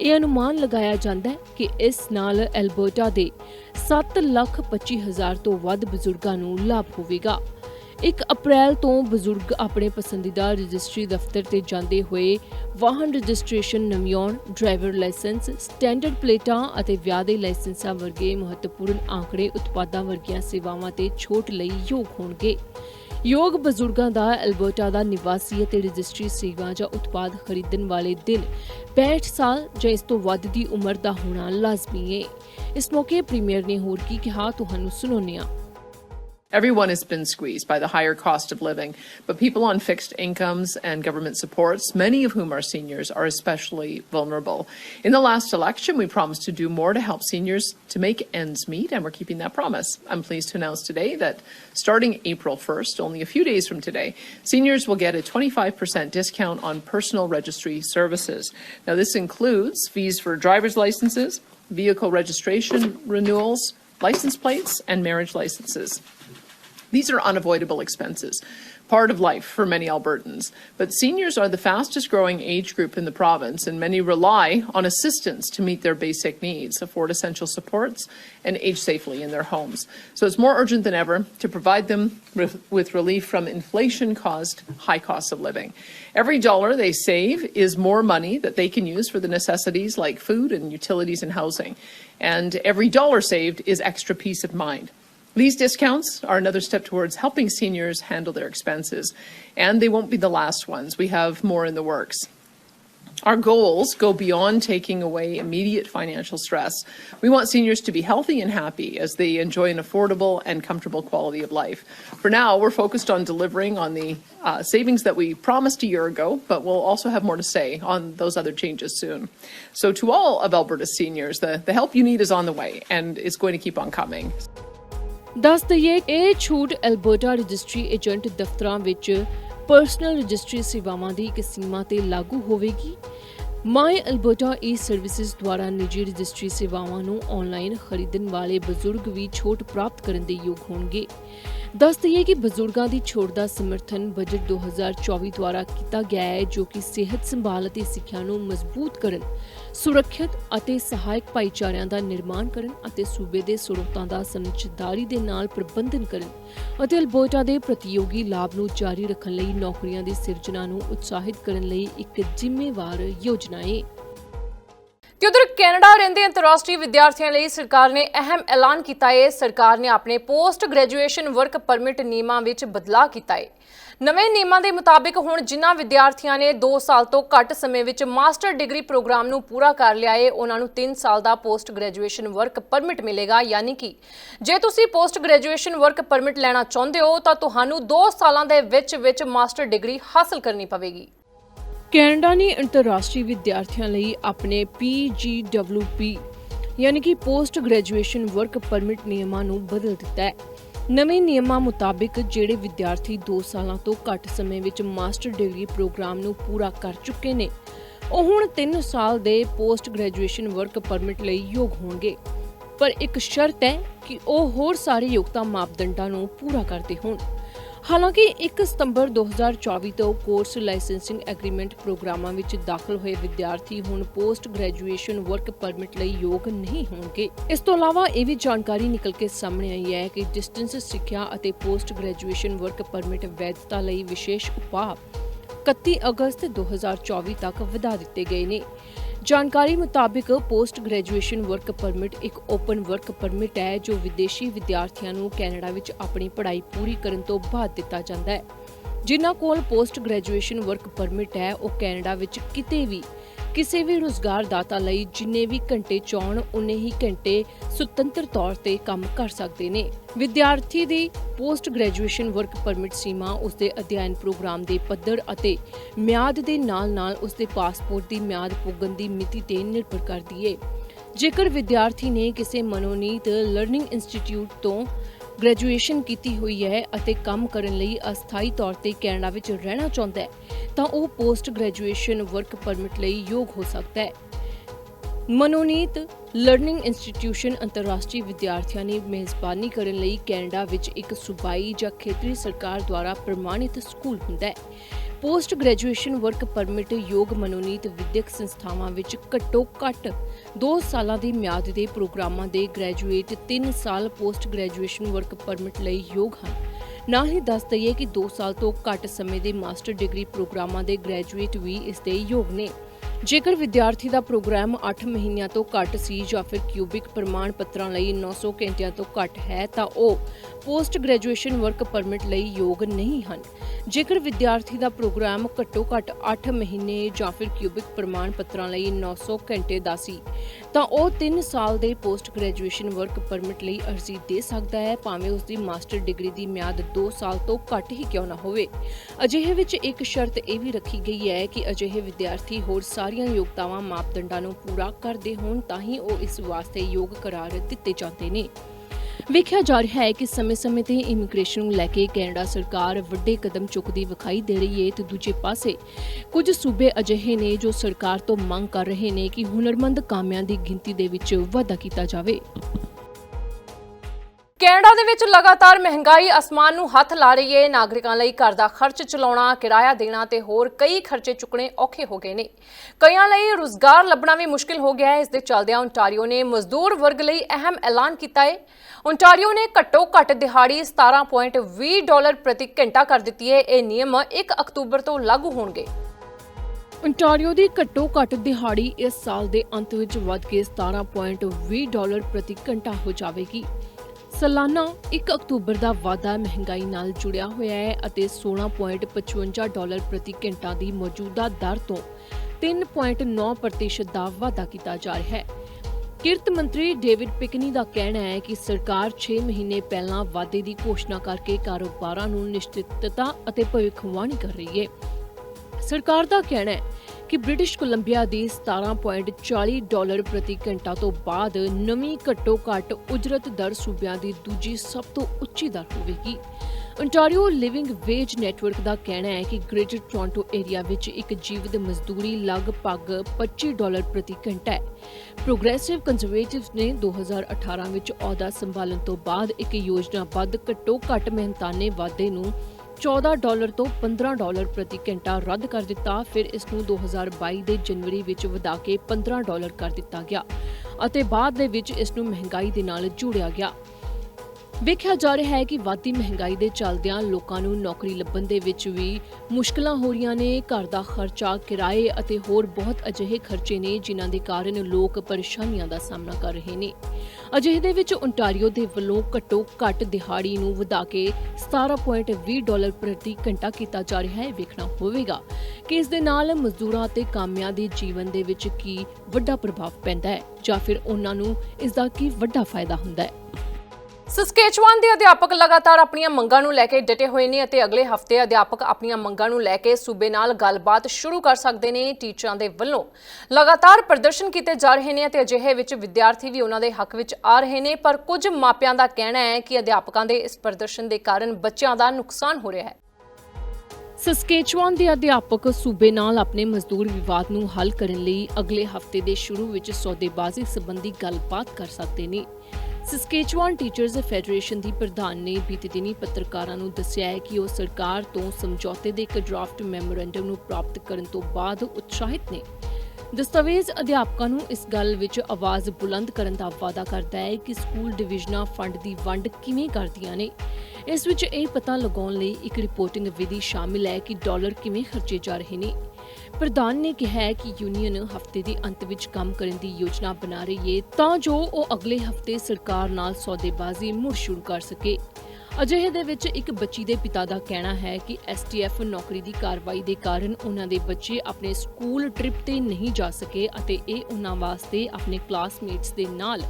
ਇਹ ਅਨੁਮਾਨ ਲਗਾਇਆ ਜਾਂਦਾ ਹੈ ਕਿ ਇਸ ਨਾਲ ਐਲਬਰਟਾ ਦੇ 7 ਲੱਖ 25 ਹਜ਼ਾਰ ਤੋਂ ਵੱਧ ਬਜ਼ੁਰਗਾਂ ਨੂੰ ਲਾਭ ਹੋਵੇਗਾ। 1 ਅਪ੍ਰੈਲ ਤੋਂ ਬਜ਼ੁਰਗ ਆਪਣੇ ਪਸੰਦੀਦਾ ਰਜਿਸਟਰੀ ਦਫ਼ਤਰ ਤੇ ਜਾਂਦੇ ਹੋਏ ਵਾਹਨ ਰਜਿਸਟ੍ਰੇਸ਼ਨ ਨਵਿਆਉਣ ਡਰਾਈਵਰ ਲਾਇਸੈਂਸ, ਸਟੈਂਡਰਡ ਪਲੇਟਾਂ ਅਤੇ ਵਿਆਹ ਦੇ ਲਾਇਸੈਂਸਾਂ ਵਰਗੇ ਮਹੱਤਵਪੂਰਨ ਆંકੜੇ ਉਤਪਾਦਾਂ ਵਰਗੀਆਂ ਸੇਵਾਵਾਂ ਤੇ ਛੋਟ ਲਈ ਯੋਗ ਹੋਣਗੇ। ਯੋਗ ਬਜ਼ੁਰਗਾਂ ਦਾ ਐਲਬਰਟਾ ਦਾ ਨਿਵਾਸੀ ਅਤੇ ਰਜਿਸਟਰੀ ਸੇਵਾ ਜਾਂ ਉਤਪਾਦ ਖਰੀਦਣ ਵਾਲੇ ਦਿਨ 65 ਸਾਲ ਜਾਂ ਇਸ ਤੋਂ ਵੱਧ ਦੀ ਉਮਰ ਦਾ ਹੋਣਾ ਲਾਜ਼ਮੀ ਹੈ ਇਸ ਮੌਕੇ ਪ੍ਰੀਮੀਅਰ ਨੇ ਹੋਰ ਕੀ ਕਿਹਾ, ਤੁਹਾਨੂੰ ਸੁਣਾਉਂਦੇ ਹਾਂ। Everyone has been squeezed by the higher cost of living, but people on fixed incomes and government supports, many of whom are seniors, are especially vulnerable. In the last election, we promised to do more to help seniors to make ends meet, and we're keeping that promise. I'm pleased to announce today that starting April 1st, only a few days from today, seniors will get a 25% discount on personal registry services. Now, this includes fees for driver's licenses, vehicle registration renewals, license plates, and marriage licenses. These are unavoidable expenses, part of life for many Albertans. But seniors are the fastest growing age group in the province, and many rely on assistance to meet their basic needs, afford essential supports, and age safely in their homes. So it's more urgent than ever to provide them with, relief from inflation caused high costs of living. Every dollar they save is more money that they can use for the necessities like food and utilities and housing. And every dollar saved is extra peace of mind. These discounts are another step towards helping seniors handle their expenses, and they won't be the last ones. We have more in the works. Our goals go beyond taking away immediate financial stress. We want seniors to be healthy and happy as they enjoy an affordable and comfortable quality of life. For now, we're focused on delivering on the uh, savings that we promised a year ago, but we'll also have more to say on those other changes soon. So, to all of Alberta's seniors, the, the help you need is on the way and it's going to keep on coming. ਦੱਸ ਦਈਏ, ਇਹ ਛੂਟ ਐਲਬਰਟਾ ਰਜਿਸਟਰੀ ਏਜੰਟ ਦਫ਼ਤਰਾਂ ਵਿੱਚ ਪਰਸਨਲ ਰਜਿਸਟਰੀ ਸੇਵਾਵਾਂ ਦੀ ਇੱਕ ਸੀਮਾ ਤੇ ਲਾਗੂ ਹੋਵੇਗੀ। ਮਾਈ ਅਲਬਰਟਾ ਈ ਸਰਵਿਸਿਜ਼ ਦੁਆਰਾ ਨਿੱਜੀ ਰਜਿਸਟਰੀ ਸੇਵਾਵਾਂ ਨੂੰ ਆਨਲਾਈਨ ਖਰੀਦਣ ਵਾਲੇ ਬਜ਼ੁਰਗ ਵੀ ਛੋਟ ਪ੍ਰਾਪਤ ਕਰਨ ਦੇ ਯੋਗ ਹੋਣਗੇ। ਦੱਸ ਦਈਏ ਕਿ ਬਜ਼ੁਰਗਾਂ ਦੀ ਛੋਟ ਦਾ ਸਮਰਥਨ ਬਜਟ 2024 ਦੁਆਰਾ ਕੀਤਾ ਗਿਆ ਹੈ, ਜੋ ਕਿ ਸਿਹਤ ਸੰਭਾਲ ਅਤੇ ਸਿੱਖਿਆ ਨੂੰ ਮਜ਼ਬੂਤ ਕਰਨ ਸੁਰੱਖਿਅਤ ਅਤੇ ਸਹਾਇਕ ਭਾਈਚਾਰਿਆਂ ਦਾ ਨਿਰਮਾਣ ਕਰਨ ਅਤੇ ਸੂਬੇ ਦੇ ਸਰੋਤਾਂ ਦਾ ਸਮਝਦਾਰੀ ਦੇ ਨਾਲ ਪ੍ਰਬੰਧਨ ਕਰਨ ਅਤੇ ਅਲਬੋਇਟਾ ਦੇ ਪ੍ਰਤੀਯੋਗੀ ਲਾਭ ਨੂੰ ਜਾਰੀ ਰੱਖਣ ਲਈ ਨੌਕਰੀਆਂ ਦੀ ਸਿਰਜਣਾ ਨੂੰ ਉਤਸ਼ਾਹਿਤ ਕਰਨ ਲਈ ਇੱਕ ਜ਼ਿੰਮੇਵਾਰ ਯੋਜਨਾ ਹੈ ਤੇ ਉਧਰ ਕੈਨੇਡਾ ਰਹਿੰਦੇ ਅੰਤਰਰਾਸ਼ਟਰੀ ਵਿਦਿਆਰਥੀਆਂ ਲਈ ਸਰਕਾਰ ਨੇ ਅਹਿਮ ਐਲਾਨ ਕੀਤਾ ਹੈ ਸਰਕਾਰ ਨੇ ਆਪਣੇ ਪੋਸਟ ਗ੍ਰੈਜੂਏਸ਼ਨ ਵਰਕ ਪਰਮਿਟ ਨਿਯਮਾਂ ਵਿੱਚ ਬਦਲਾਅ ਕੀਤਾ ਹੈ ਨਵੇਂ ਨਿਯਮਾਂ ਦੇ ਮੁਤਾਬਿਕ ਹੁਣ ਜਿਨ੍ਹਾਂ ਵਿਦਿਆਰਥੀਆਂ ਨੇ 2 ਸਾਲ ਤੋਂ ਘੱਟ ਸਮੇਂ ਵਿੱਚ ਮਾਸਟਰ ਡਿਗਰੀ ਪ੍ਰੋਗਰਾਮ ਨੂੰ ਪੂਰਾ ਕਰ ਲਿਆ ਹੈ ਉਹਨਾਂ ਨੂੰ 3 ਸਾਲ ਦਾ ਪੋਸਟ ਗ੍ਰੈਜੂਏਸ਼ਨ ਵਰਕ ਪਰਮਿਟ ਮਿਲੇਗਾ। ਯਾਨੀ ਕਿ ਜੇ ਤੁਸੀਂ ਪੋਸਟ ਗ੍ਰੈਜੂਏਸ਼ਨ ਵਰਕ ਪਰਮਿਟ ਲੈਣਾ ਚਾਹੁੰਦੇ ਹੋ, ਤਾਂ ਤੁਹਾਨੂੰ 2 ਸਾਲਾਂ ਦੇ ਵਿੱਚ ਵਿੱਚ ਮਾਸਟਰ ਡਿਗਰੀ ਹਾਸਲ ਕਰਨੀ ਪਵੇਗੀ। ਕੈਨੇਡਾ ਨੇ ਅੰਤਰਰਾਸ਼ਟਰੀ ਵਿਦਿਆਰਥੀਆਂ ਲਈ ਆਪਣੇ PGWP ਯਾਨੀ ਕਿ ਪੋਸਟ ਗ੍ਰੈਜੂਏਸ਼ਨ ਵਰਕ ਪਰਮਿਟ ਨਿਯਮਾਂ ਨੂੰ ਬਦਲ ਦਿੱਤਾ ਹੈ। ਨਵੇਂ ਨਿਯਮਾਂ ਮੁਤਾਬਿਕ ਜਿਹੜੇ ਵਿਦਿਆਰਥੀ 2 ਸਾਲਾਂ ਤੋਂ ਘੱਟ ਸਮੇਂ ਵਿੱਚ ਮਾਸਟਰ ਡਿਗਰੀ ਪ੍ਰੋਗਰਾਮ ਨੂੰ ਪੂਰਾ ਕਰ ਚੁੱਕੇ ਨੇ, ਉਹ ਹੁਣ 3 ਸਾਲ ਦੇ ਪੋਸਟ ਗ੍ਰੈਜੂਏਸ਼ਨ ਵਰਕ ਪਰਮਿਟ ਲਈ ਯੋਗ ਹੋਣਗੇ। ਪਰ ਇੱਕ ਸ਼ਰਤ ਹੈ ਕਿ ਉਹ ਹੋਰ ਸਾਰੇ ਯੋਗਤਾ ਮਾਪਦੰਡਾਂ ਨੂੰ ਪੂਰਾ ਕਰਦੇ ਹੋਣ। ਹਾਲਾਂਕਿ 1 ਸਤੰਬਰ 2024 ਤੋਂ ਕੋਰਸ ਲਾਇਸੈਂਸਿੰਗ ਐਗਰੀਮੈਂਟ ਪ੍ਰੋਗਰਾਮਾਂ ਵਿੱਚ ਦਾਖਲ ਹੋਏ ਵਿਦਿਆਰਥੀ ਹੁਣ ਪੋਸਟ ਗ੍ਰੈਜੂਏਸ਼ਨ ਵਰਕ ਪਰਮਿਟ ਲਈ ਯੋਗ ਨਹੀਂ ਹੋਣਗੇ। ਇਸ ਤੋਂ ਇਲਾਵਾ ਇਹ ਵੀ ਜਾਣਕਾਰੀ ਨਿਕਲ ਕੇ ਸਾਹਮਣੇ ਆਈ ਹੈ ਕਿ ਡਿਸਟੈਂਸ ਸਿੱਖਿਆ ਅਤੇ ਪੋਸਟ ਗ੍ਰੈਜੂਏਸ਼ਨ ਵਰਕ ਪਰਮਿਟ ਵੈਧਤਾ ਲਈ ਵਿਸ਼ੇਸ਼ ਉਪਾਅ 31 ਅਗਸਤ 2024 ਤੱਕ ਵਧਾ ਦਿੱਤੇ ਗਏ ਨੇ। ਜਾਣਕਾਰੀ ਮੁਤਾਬਿਕ ਪੋਸਟ ਗ੍ਰੈਜੂਏਸ਼ਨ ਵਰਕ ਪਰਮਿਟ ਇੱਕ ਓਪਨ ਵਰਕ ਪਰਮਿਟ ਹੈ, ਜੋ ਵਿਦੇਸ਼ੀ ਵਿਦਿਆਰਥੀਆਂ ਨੂੰ ਕੈਨੇਡਾ ਵਿੱਚ ਆਪਣੀ ਪੜ੍ਹਾਈ ਪੂਰੀ ਕਰਨ ਤੋਂ ਬਾਅਦ ਦਿੱਤਾ ਜਾਂਦਾ ਹੈ। ਜਿਨ੍ਹਾਂ ਕੋਲ ਪੋਸਟ ਗ੍ਰੈਜੂਏਸ਼ਨ ਵਰਕ ਪਰਮਿਟ ਹੈ, ਉਹ ਕੈਨੇਡਾ ਵਿੱਚ ਕਿਤੇ ਵੀ ਕਿਸੇ ਵੀ ਰੁਜ਼ਗਾਰਦਾਤਾ ਲਈ ਜਿੰਨੇ ਵੀ ਘੰਟੇ ਚਾਹਣ ਉਨੇ ਹੀ ਘੰਟੇ ਸੁਤੰਤਰ ਤੌਰ ਤੇ ਕੰਮ ਕਰ ਸਕਦੇ ਨੇ। ਵਿਦਿਆਰਥੀ ਦੀ ਪੋਸਟ ਗ੍ਰੈਜੂਏਸ਼ਨ ਵਰਕ ਪਰਮਿਟ ਸੀਮਾ ਉਸਦੇ ਅਧਿਐਨ ਪ੍ਰੋਗਰਾਮ ਦੇ ਪੱਧਰ ਅਤੇ ਮਿਆਦ ਦੇ ਨਾਲ-ਨਾਲ ਉਸਦੇ ਪਾਸਪੋਰਟ ਦੀ ਮਿਆਦ ਪੁੱਗਣ ਦੀ ਮਿਤੀ ਤੇ ਨਿਰਭਰ ਕਰਦੀ ਹੈ ਜੇਕਰ ਵਿਦਿਆਰਥੀ ਨੇ ਕਿਸੇ ਮਨੋਨੀਤ ਲਰਨਿੰਗ ਇੰਸਟੀਚਿਊਟ ਤੋਂ ਗ੍ਰੈਜੂਏਸ਼ਨ ਕੀਤੀ ਹੋਈ ਹੈ ਅਤੇ ਕੰਮ ਕਰਨ ਲਈ ਅਸਥਾਈ ਤੌਰ ਤੇ ਕੈਨੇਡਾ ਵਿੱਚ ਰਹਿਣਾ ਚਾਹੁੰਦਾ ਹੈ ਤਾਂ ਉਹ ਪੋਸਟ ਗ੍ਰੈਜੂਏਸ਼ਨ ਵਰਕ ਪਰਮਿਟ ਲਈ ਯੋਗ ਹੋ ਸਕਦਾ ਹੈ। ਮਨੋਨੀਤ ਲਰਨਿੰਗ ਇੰਸਟੀਟਿਊਸ਼ਨ ਅੰਤਰਰਾਸ਼ਟਰੀ ਵਿਦਿਆਰਥੀਆਂ ਦੀ ਮੇਜ਼ਬਾਨੀ ਕਰਨ ਲਈ ਕੈਨੇਡਾ ਵਿੱਚ ਇੱਕ ਸੂਬਾਈ ਜਾਂ ਖੇਤਰੀ ਸਰਕਾਰ ਦੁਆਰਾ ਪ੍ਰਮਾਣਿਤ ਸਕੂਲ ਹੁੰਦਾ ਹੈ। ਪੋਸਟ ਗ੍ਰੈਜੂਏਸ਼ਨ ਵਰਕ ਪਰਮਿਟ ਯੋਗ ਮਨੋਨੀਤ ਵਿਦਿਅਕ ਸੰਸਥਾਵਾਂ ਵਿੱਚ ਘੱਟੋ ਘੱਟ 2 ਸਾਲਾਂ ਦੀ ਮਿਆਦ ਦੇ ਪ੍ਰੋਗਰਾਮਾਂ ਦੇ ਗ੍ਰੈਜੂਏਟ 3 ਸਾਲ ਪੋਸਟ ਗ੍ਰੈਜੂਏਸ਼ਨ ਵਰਕ ਪਰਮਿਟ ਲਈ ਯੋਗ ਹਨ। ਨਾਲ ਹੀ ਦੱਸ ਦਈਏ ਕਿ 2 ਸਾਲ ਤੋਂ ਘੱਟ ਸਮੇਂ ਦੇ ਮਾਸਟਰ ਡਿਗਰੀ ਪ੍ਰੋਗਰਾਮਾਂ ਦੇ ਗ੍ਰੈਜੂਏਟ ਵੀ ਇਸ ਦੇ ਯੋਗ ਨੇ। ਜੇਕਰ ਵਿਦਿਆਰਥੀ ਦਾ ਪ੍ਰੋਗਰਾਮ 8 ਮਹੀਨਿਆਂ ਤੋਂ ਘੱਟ ਸੀ ਜਾਂ ਫਿਰ ਕਿਊਬਿਕ ਪ੍ਰਮਾਣ ਪੱਤਰਾਂ ਲਈ 900 ਘੰਟਿਆਂ ਤੋਂ ਘੱਟ ਹੈ, ਤਾਂ ਉਹ ਪੋਸਟ ਗ੍ਰੈਜੂਏਸ਼ਨ ਵਰਕ ਪਰਮਿਟ ਲਈ ਯੋਗ ਨਹੀਂ ਹਨ। ਜੇਕਰ ਵਿਦਿਆਰਥੀ ਦਾ ਪ੍ਰੋਗਰਾਮ ਘੱਟੋ ਘੱਟ 8 ਮਹੀਨੇ ਜਾਂ ਫਿਰ ਕਿਊਬਿਕ ਪ੍ਰਮਾਣ ਪੱਤਰਾਂ ਲਈ 900 ਘੰਟੇ ਦਾ ਸੀ ਤਾਂ ਉਹ 3 ਸਾਲ ਦੇ ਪੋਸਟ ਗ੍ਰੈਜੂਏਸ਼ਨ ਵਰਕ ਪਰਮਿਟ ਲਈ ਅਰਜ਼ੀ ਦੇ ਸਕਦਾ ਹੈ, ਭਾਵੇਂ ਉਸ ਦੀ ਮਾਸਟਰ ਡਿਗਰੀ ਦੀ ਮਿਆਦ 2 ਸਾਲ ਤੋਂ ਘੱਟ ਹੀ ਕਿਉਂ ਨਾ ਹੋਵੇ। ਅਜਿਹੇ ਵਿੱਚ ਇੱਕ ਸ਼ਰਤ ਇਹ ਵੀ ਰੱਖੀ ਗਈ ਹੈ ਕਿ ਅਜਿਹੇ ਵਿਦਿਆਰਥੀ ਹੋਰ ਸਾਰੀਆਂ ਯੋਗਤਾਵਾਂ ਮਾਪਦੰਡਾਂ ਨੂੰ ਪੂਰਾ ਕਰਦੇ ਹੋਣ, ਤਾਂ ਹੀ ਉਹ ਇਸ ਵਾਸਤੇ ਯੋਗ ਕਰਾਰ ਦਿੱਤੇ ਜਾਂਦੇ ਨੇ। ਵੇਖਿਆ ਜਾ ਰਿਹਾ ਹੈ ਕਿ ਸਮੇਂ-ਸਮੇਂ ਤੇ ਇਮੀਗ੍ਰੇਸ਼ਨ ਨੂੰ ਲੈ ਕੇ ਕੈਨੇਡਾ ਸਰਕਾਰ ਵੱਡੇ ਕਦਮ ਚੁੱਕਦੀ ਵਿਖਾਈ ਦੇ ਰਹੀ ਹੈ ਤੇ ਦੂਜੇ ਪਾਸੇ ਕੁਝ ਸੂਬੇ ਅਜਿਹੇ ਨੇ ਜੋ ਸਰਕਾਰ ਤੋਂ ਮੰਗ ਕਰ ਰਹੇ ਨੇ ਕਿ ਹੁਨਰਮੰਦ ਕਾਮਿਆਂ ਦੀ ਗਿਣਤੀ ਦੇ ਵਿੱਚ ਵਾਧਾ ਕੀਤਾ ਜਾਵੇ। ਕੈਨੇਡਾ ਦੇ ਵਿੱਚ ਲਗਾਤਾਰ ਮਹਿੰਗਾਈ, ਅਸਮਾਨ ਨੂੰ ਹੱਥ ਲਾ ਰਹੀ ਹੈ ਨਾਗਰਿਕਾਂ ਲਈ ਘਰ ਦਾ ਖਰਚ ਚਲਾਉਣਾ, ਕਿਰਾਇਆ ਦੇਣਾ ਤੇ ਹੋਰ ਕਈ ਖਰਚੇ ਚੁੱਕਣੇ ਔਖੇ ਹੋ ਗਏ ਨੇ। ਕਈਆਂ ਲਈ ਰੁਜ਼ਗਾਰ ਲੱਭਣਾ ਵੀ ਮੁਸ਼ਕਿਲ ਹੋ ਗਿਆ ਹੈ। ਇਸ ਦੇ ਚੱਲਦਿਆਂ ਓਨਟਾਰੀਓ ਨੇ ਮਜ਼ਦੂਰ ਵਰਗ ਲਈ ਅਹਿਮ ਐਲਾਨ ਕੀਤਾ ਹੈ ਓਨਟਾਰੀਓ ਨੇ ਘੱਟੋ ਘੱਟ ਦਿਹਾੜੀ 17.20 ਡਾਲਰ ਪ੍ਰਤੀ ਘੰਟਾ ਕਰ ਦਿੱਤੀ ਹੈ ਇਹ ਨਿਯਮ 1 ਅਕਤੂਬਰ ਤੋਂ ਲਾਗੂ ਹੋਣਗੇ। ਓਨਟਾਰੀਓ ਦੀ ਘੱਟੋ ਘੱਟ ਦਿਹਾੜੀ ਇਸ ਸਾਲ ਦੇ ਅੰਤ ਵਿੱਚ ਵੱਧ ਕੇ 17.20 ਡਾਲਰ ਪ੍ਰਤੀ ਘੰਟਾ ਹੋ ਜਾਵੇਗੀ। ਸਾਲਾਨਾ 1 ਅਕਤੂਬਰ ਦਾ ਵਾਧਾ ਮਹਿੰਗਾਈ ਨਾਲ ਜੁੜਿਆ ਹੋਇਆ ਹੈ ਅਤੇ 16.55 ਡਾਲਰ ਪ੍ਰਤੀ ਘੰਟਾ ਦੀ ਮੌਜੂਦਾ ਦਰ ਤੋਂ 3.9% ਦਾ ਵਾਧਾ ਕੀਤਾ ਜਾ ਰਿਹਾ ਹੈ। ਕਿਰਤ ਮੰਤਰੀ ਡੇਵਿਡ ਪਿਕਨੀ ਦਾ ਕਹਿਣਾ ਹੈ ਕਿ ਸਰਕਾਰ 6 ਮਹੀਨੇ ਪਹਿਲਾਂ ਵਾਧੇ ਦੀ ਘੋਸ਼ਣਾ ਕਰਕੇ ਕਾਰੋਬਾਰਾਂ ਨੂੰ ਨਿਸ਼ਚਿਤਤਾ ਅਤੇ ਭਵਿੱਖਬਾਣੀ ਕਰ ਰਹੀ ਹੈ। ਸਰਕਾਰ ਦਾ ਕਹਿਣਾ ਹੈ ਕਿ ਬ੍ਰਿਟਿਸ਼ ਕੋਲੰਬੀਆ ਦੀ 17.40 ਡਾਲਰ ਪ੍ਰਤੀ ਘੰਟਾ ਤੋਂ ਬਾਅਦ ਨਵੀਂ ਘੱਟੋ ਘੱਟ ਉਜਰਤ ਦਰ ਸੂਬਿਆਂ ਦੀ ਦੂਜੀ ਸਭ ਤੋਂ ਉੱਚੀ ਦਰ ਹੋਵੇਗੀ। Ontario ਲਿਵਿੰਗ ਵੇਜ ਨੈਟਵਰਕ ਦਾ ਕਹਿਣਾ ਹੈ ਕਿ ਗ੍ਰੇਟਰ ਟੋਰਾਂਟੋ ਏਰੀਆ ਵਿੱਚ ਇੱਕ ਜੀਵਤ ਮਜ਼ਦੂਰੀ ਲਗਭਗ 25 ਡਾਲਰ ਪ੍ਰਤੀ ਘੰਟਾ ਹੈ। ਪ੍ਰੋਗਰੈਸਿਵ ਕੰਜ਼ਰਵੇਟਿਵਸ ਨੇ 2018 ਵਿੱਚ ਅਹੁਦਾ ਸੰਭਾਲਣ ਤੋਂ ਬਾਅਦ ਇੱਕ ਯੋਜਨਾਬੱਧ ਘੱਟੋ ਘੱਟ ਮਿਹਨਤਾਨੇ ਵਾਧੇ ਨੂੰ 14 ਡਾਲਰ ਤੋਂ 15 ਡਾਲਰ ਪ੍ਰਤੀ ਘੰਟਾ ਰੱਦ ਕਰ ਦਿੱਤਾ, ਫਿਰ ਇਸ ਨੂੰ 2022 ਦੇ ਜਨਵਰੀ ਵਿੱਚ ਵਧਾ ਕੇ 15 ਡਾਲਰ ਕਰ ਦਿੱਤਾ ਗਿਆ ਅਤੇ ਬਾਅਦ ਦੇ ਵਿੱਚ ਇਸ ਨੂੰ ਮਹਿੰਗਾਈ ਦੇ ਨਾਲ ਜੋੜਿਆ ਗਿਆ। ਵੇਖਿਆ ਜਾ ਰਿਹਾ ਹੈ ਕਿ ਵਾਧੀ ਮਹਿੰਗਾਈ ਦੇ ਚੱਲਦਿਆਂ ਲੋਕਾਂ ਨੂੰ ਨੌਕਰੀ ਲੱਭਣ ਦੇ ਵਿੱਚ ਵੀ ਮੁਸ਼ਕਲਾਂ ਹੋ ਰਹੀਆਂ ਨੇ। ਘਰ ਦਾ ਖਰਚਾ, ਕਿਰਾਏ ਅਤੇ ਹੋਰ ਬਹੁਤ ਅਜਿਹੇ ਖਰਚੇ ਨੇ ਜਿਨ੍ਹਾਂ ਦੇ ਕਾਰਨ ਲੋਕ ਪਰੇਸ਼ਾਨੀਆਂ ਦਾ ਸਾਹਮਣਾ ਕਰ ਰਹੇ ਨੇ। ਅਜਿਹੇ ਦੇ ਵਿੱਚ ਓਨਟਾਰੀਓ ਦੇ ਵੱਲੋਂ ਘੱਟੋ ਘੱਟ ਦਿਹਾੜੀ ਨੂੰ ਵਧਾ ਕੇ 17.20 ਡਾਲਰ ਪ੍ਰਤੀ ਘੰਟਾ ਕੀਤਾ ਜਾ ਰਿਹਾ ਹੈ। ਵੇਖਣਾ ਹੋਵੇਗਾ ਕਿ ਇਸ ਦੇ ਨਾਲ ਮਜ਼ਦੂਰਾਂ ਅਤੇ ਕਾਮਿਆਂ ਦੇ ਜੀਵਨ ਦੇ ਵਿੱਚ ਕੀ ਵੱਡਾ ਪ੍ਰਭਾਵ ਪੈਂਦਾ ਹੈ ਜਾਂ ਫਿਰ ਉਹਨਾਂ ਨੂੰ ਇਸ ਦਾ ਕੀ ਵੱਡਾ ਫਾਇਦਾ ਹੁੰਦਾ ਹੈ। ਸਸਕੇਚਵਾਨ ਦੇ ਅਧਿਆਪਕ ਲਗਾਤਾਰ ਆਪਣੀਆਂ ਮੰਗਾਂ ਨੂੰ ਲੈ ਕੇ ਡਟੇ ਹੋਏ ਨੇ ਅਤੇ ਅਗਲੇ ਹਫ਼ਤੇ ਅਧਿਆਪਕ ਆਪਣੀਆਂ ਮੰਗਾਂ ਨੂੰ ਲੈ ਕੇ ਸੂਬੇ ਨਾਲ ਗੱਲਬਾਤ ਸ਼ੁਰੂ ਕਰ ਸਕਦੇ ਨੇ ਟੀਚਰਾਂ ਦੇ ਵੱਲੋਂ। ਲਗਾਤਾਰ ਪ੍ਰਦਰਸ਼ਨ ਕੀਤੇ ਜਾ ਰਹੇ ਨੇ ਅਤੇ ਅਜਿਹੇ ਵਿੱਚ ਵਿਦਿਆਰਥੀ ਵੀ ਉਹਨਾਂ ਦੇ ਹੱਕ ਵਿੱਚ ਆ ਰਹੇ ਨੇ, ਪਰ ਕੁਝ ਮਾਪਿਆਂ ਦਾ ਕਹਿਣਾ ਹੈ ਕਿ ਅਧਿਆਪਕਾਂ ਦੇ ਇਸ ਪ੍ਰਦਰਸ਼ਨ ਦੇ ਕਾਰਨ ਬੱਚਿਆਂ ਦਾ ਨੁਕਸਾਨ ਹੋ ਰਿਹਾ ਹੈ। ਸਸਕੇਚੁਆਨ ਦੇ ਅਧਿਆਪਕ ਸੂਬੇ ਨਾਲ ਆਪਣੇ ਮਜ਼ਦੂਰ ਵਿਵਾਦ ਨੂੰ ਹੱਲ ਕਰਨ ਲਈ ਅਗਲੇ ਹਫ਼ਤੇ ਦੇ ਸ਼ੁਰੂ ਵਿੱਚ ਸੌਦੇਬਾਜ਼ੀ ਸੰਬੰਧੀ ਗੱਲਬਾਤ ਕਰ ਸਕਦੇ ਨੇ। ਸਸਕੇਚੁਆਨ ਟੀਚਰਜ਼ ਫੈਡਰੇਸ਼ਨ ਦੀ ਪ੍ਰਧਾਨ ਨੇ ਬੀਤੇ ਦਿਨੀ ਪੱਤਰਕਾਰਾਂ ਨੂੰ ਦੱਸਿਆ ਹੈ ਕਿ ਉਹ ਸਰਕਾਰ ਤੋਂ ਸਮਝੌਤੇ ਦੇ ਇੱਕ ਡਰਾਫਟ ਮੈਮੋਰੈਂਡਮ ਨੂੰ ਪ੍ਰਾਪਤ ਕਰਨ ਤੋਂ ਬਾਅਦ ਉਤਸ਼ਾਹਿਤ ਨੇ। ਦਸਤਾਵੇਜ਼ ਅਧਿਆਪਕਾਂ ਨੂੰ ਇਸ ਗੱਲ ਵਿੱਚ ਆਵਾਜ਼ ਬੁਲੰਦ ਕਰਨ ਦਾ ਵਾਅਦਾ ਕਰਦਾ ਹੈ ਕਿ ਸਕੂਲ ਡਿਵੀਜ਼ਨਾਂ ਫੰਡ ਦੀ ਵੰਡ ਕਿਵੇਂ ਕਰਦੀਆਂ ਨੇ। ਇਸ ਵਿੱਚ ਇਹ ਪਤਾ ਲਗਾਉਣ ਲਈ ਇੱਕ ਰਿਪੋਰਟਿੰਗ ਵਿਧੀ ਸ਼ਾਮਿਲ ਹੈ ਕਿ ਡਾਲਰ ਕਿਵੇਂ ਖਰਚੇ ਜਾ ਰਹੇ ਨੇ। ਪ੍ਰਧਾਨ ਨੇ ਕਿਹਾ ਹੈ ਕਿ ਯੂਨੀਅਨ ਹਫ਼ਤੇ ਦੇ ਅੰਤ ਵਿੱਚ ਕੰਮ ਕਰਨ ਦੀ ਯੋਜਨਾ ਬਣਾ ਰਹੀ ਹੈ ਤਾਂ ਜੋ ਉਹ ਅਗਲੇ ਹਫ਼ਤੇ ਸਰਕਾਰ ਨਾਲ ਸੌਦੇਬਾਜ਼ੀ ਮੁੜ ਸ਼ੁਰੂ ਕਰ ਸਕੇ। ਅਜਿਹੇ ਦੇ ਵਿੱਚ ਇੱਕ ਬੱਚੀ ਦੇ ਪਿਤਾ ਦਾ ਕਹਿਣਾ ਹੈ ਕਿ ਐਸਟੀਐਫ ਨੌਕਰੀ ਦੀ ਕਾਰਵਾਈ ਦੇ ਕਾਰਨ ਉਹਨਾਂ ਦੇ ਬੱਚੇ ਆਪਣੇ ਸਕੂਲ ਟ੍ਰਿਪ ਤੇ ਨਹੀਂ ਜਾ ਸਕੇ ਅਤੇ ਇਹ ਉਹਨਾਂ ਵਾਸਤੇ ਆਪਣੇ ਕਲਾਸਮੇਟਸ ਦੇ ਨਾਲ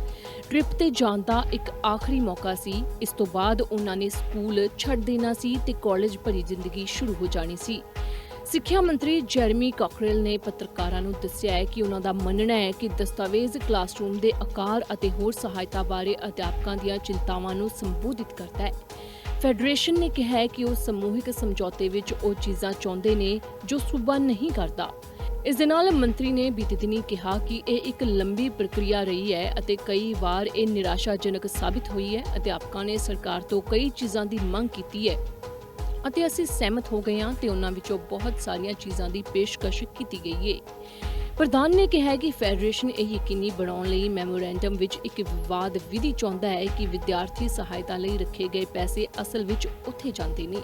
ਟ੍ਰਿਪ ਤੇ ਜਾਣ ਦਾ ਇੱਕ ਆਖਰੀ ਮੌਕਾ ਸੀ। ਇਸ ਤੋਂ ਬਾਅਦ ਉਹਨਾਂ ਨੇ ਸਕੂਲ ਛੱਡ ਦੇਣਾ ਸੀ ਤੇ ਕਾਲਜ ਭਰੀ ਜ਼ਿੰਦਗੀ ਸ਼ੁਰੂ ਹੋ ਜਾਣੀ ਸੀ। ਸਿੱਖਿਆ ਮੰਤਰੀ ਜੈਰਮੀ ਕਾਕਰੇਲ ਨੇ ਪੱਤਰਕਾਰਾਂ ਨੂੰ ਦੱਸਿਆ ਹੈ ਕਿ ਉਹਨਾਂ ਦਾ ਮੰਨਣਾ ਹੈ ਕਿ ਦਸਤਾਵੇਜ਼ ਕਲਾਸਰੂਮ ਦੇ ਆਕਾਰ ਅਤੇ ਹੋਰ ਸਹਾਇਤਾ ਬਾਰੇ ਅਧਿਆਪਕਾਂ ਦੀਆਂ ਚਿੰਤਾਵਾਂ ਨੂੰ ਸੰਬੋਧਿਤ ਕਰਦਾ ਹੈ। ਫੈਡਰੇਸ਼ਨ ਨੇ ਕਿਹਾ ਹੈ ਕਿ ਉਹ ਸਮੂਹਿਕ ਸਮਝੌਤੇ ਵਿੱਚ ਉਹ ਚੀਜ਼ਾਂ ਚਾਹੁੰਦੇ ਨੇ ਜੋ ਸੂਬਾ ਨਹੀਂ ਕਰਦਾ। ਇਸ ਦੇ ਨਾਲ ਮੰਤਰੀ ਨੇ ਬੀਤੇ ਦਿਨੀ ਕਿਹਾ ਕਿ ਇਹ ਇੱਕ ਲੰਬੀ ਪ੍ਰਕਿਰਿਆ ਰਹੀ ਹੈ ਅਤੇ ਕਈ ਵਾਰ ਇਹ ਨਿਰਾਸ਼ਾਜਨਕ ਸਾਬਿਤ ਹੋਈ ਹੈ। ਅਧਿਆਪਕਾਂ ਨੇ ਸਰਕਾਰ ਤੋਂ ਕਈ ਚੀਜ਼ਾਂ ਦੀ ਮੰਗ ਕੀਤੀ ਹੈ। ਅਤੇ ਅਸੀਂ ਸਹਿਮਤ ਹੋ ਗਏ ਹਾਂ ਤੇ ਉਹਨਾਂ ਵਿੱਚੋਂ ਬਹੁਤ ਸਾਰੀਆਂ ਚੀਜ਼ਾਂ ਦੀ ਪੇਸ਼ਕਸ਼ ਕੀਤੀ ਗਈ ਹੈ ਪ੍ਰਧਾਨ ਨੇ ਕਿਹਾ ਕਿ ਫੈਡਰੇਸ਼ਨ ਇਹ ਯਕੀਨੀ ਬਣਾਉਣ ਲਈ ਮੈਮੋਰੈਂਡਮ ਵਿੱਚ ਇੱਕ ਵਿਵਾਦ ਵਿਧੀ ਚਾਹੁੰਦਾ ਹੈ ਕਿ ਵਿਦਿਆਰਥੀ ਸਹਾਇਤਾ ਲਈ ਰੱਖੇ ਗਏ ਪੈਸੇ ਅਸਲ ਵਿੱਚ ਉੱਥੇ ਜਾਂਦੇ ਨੇ।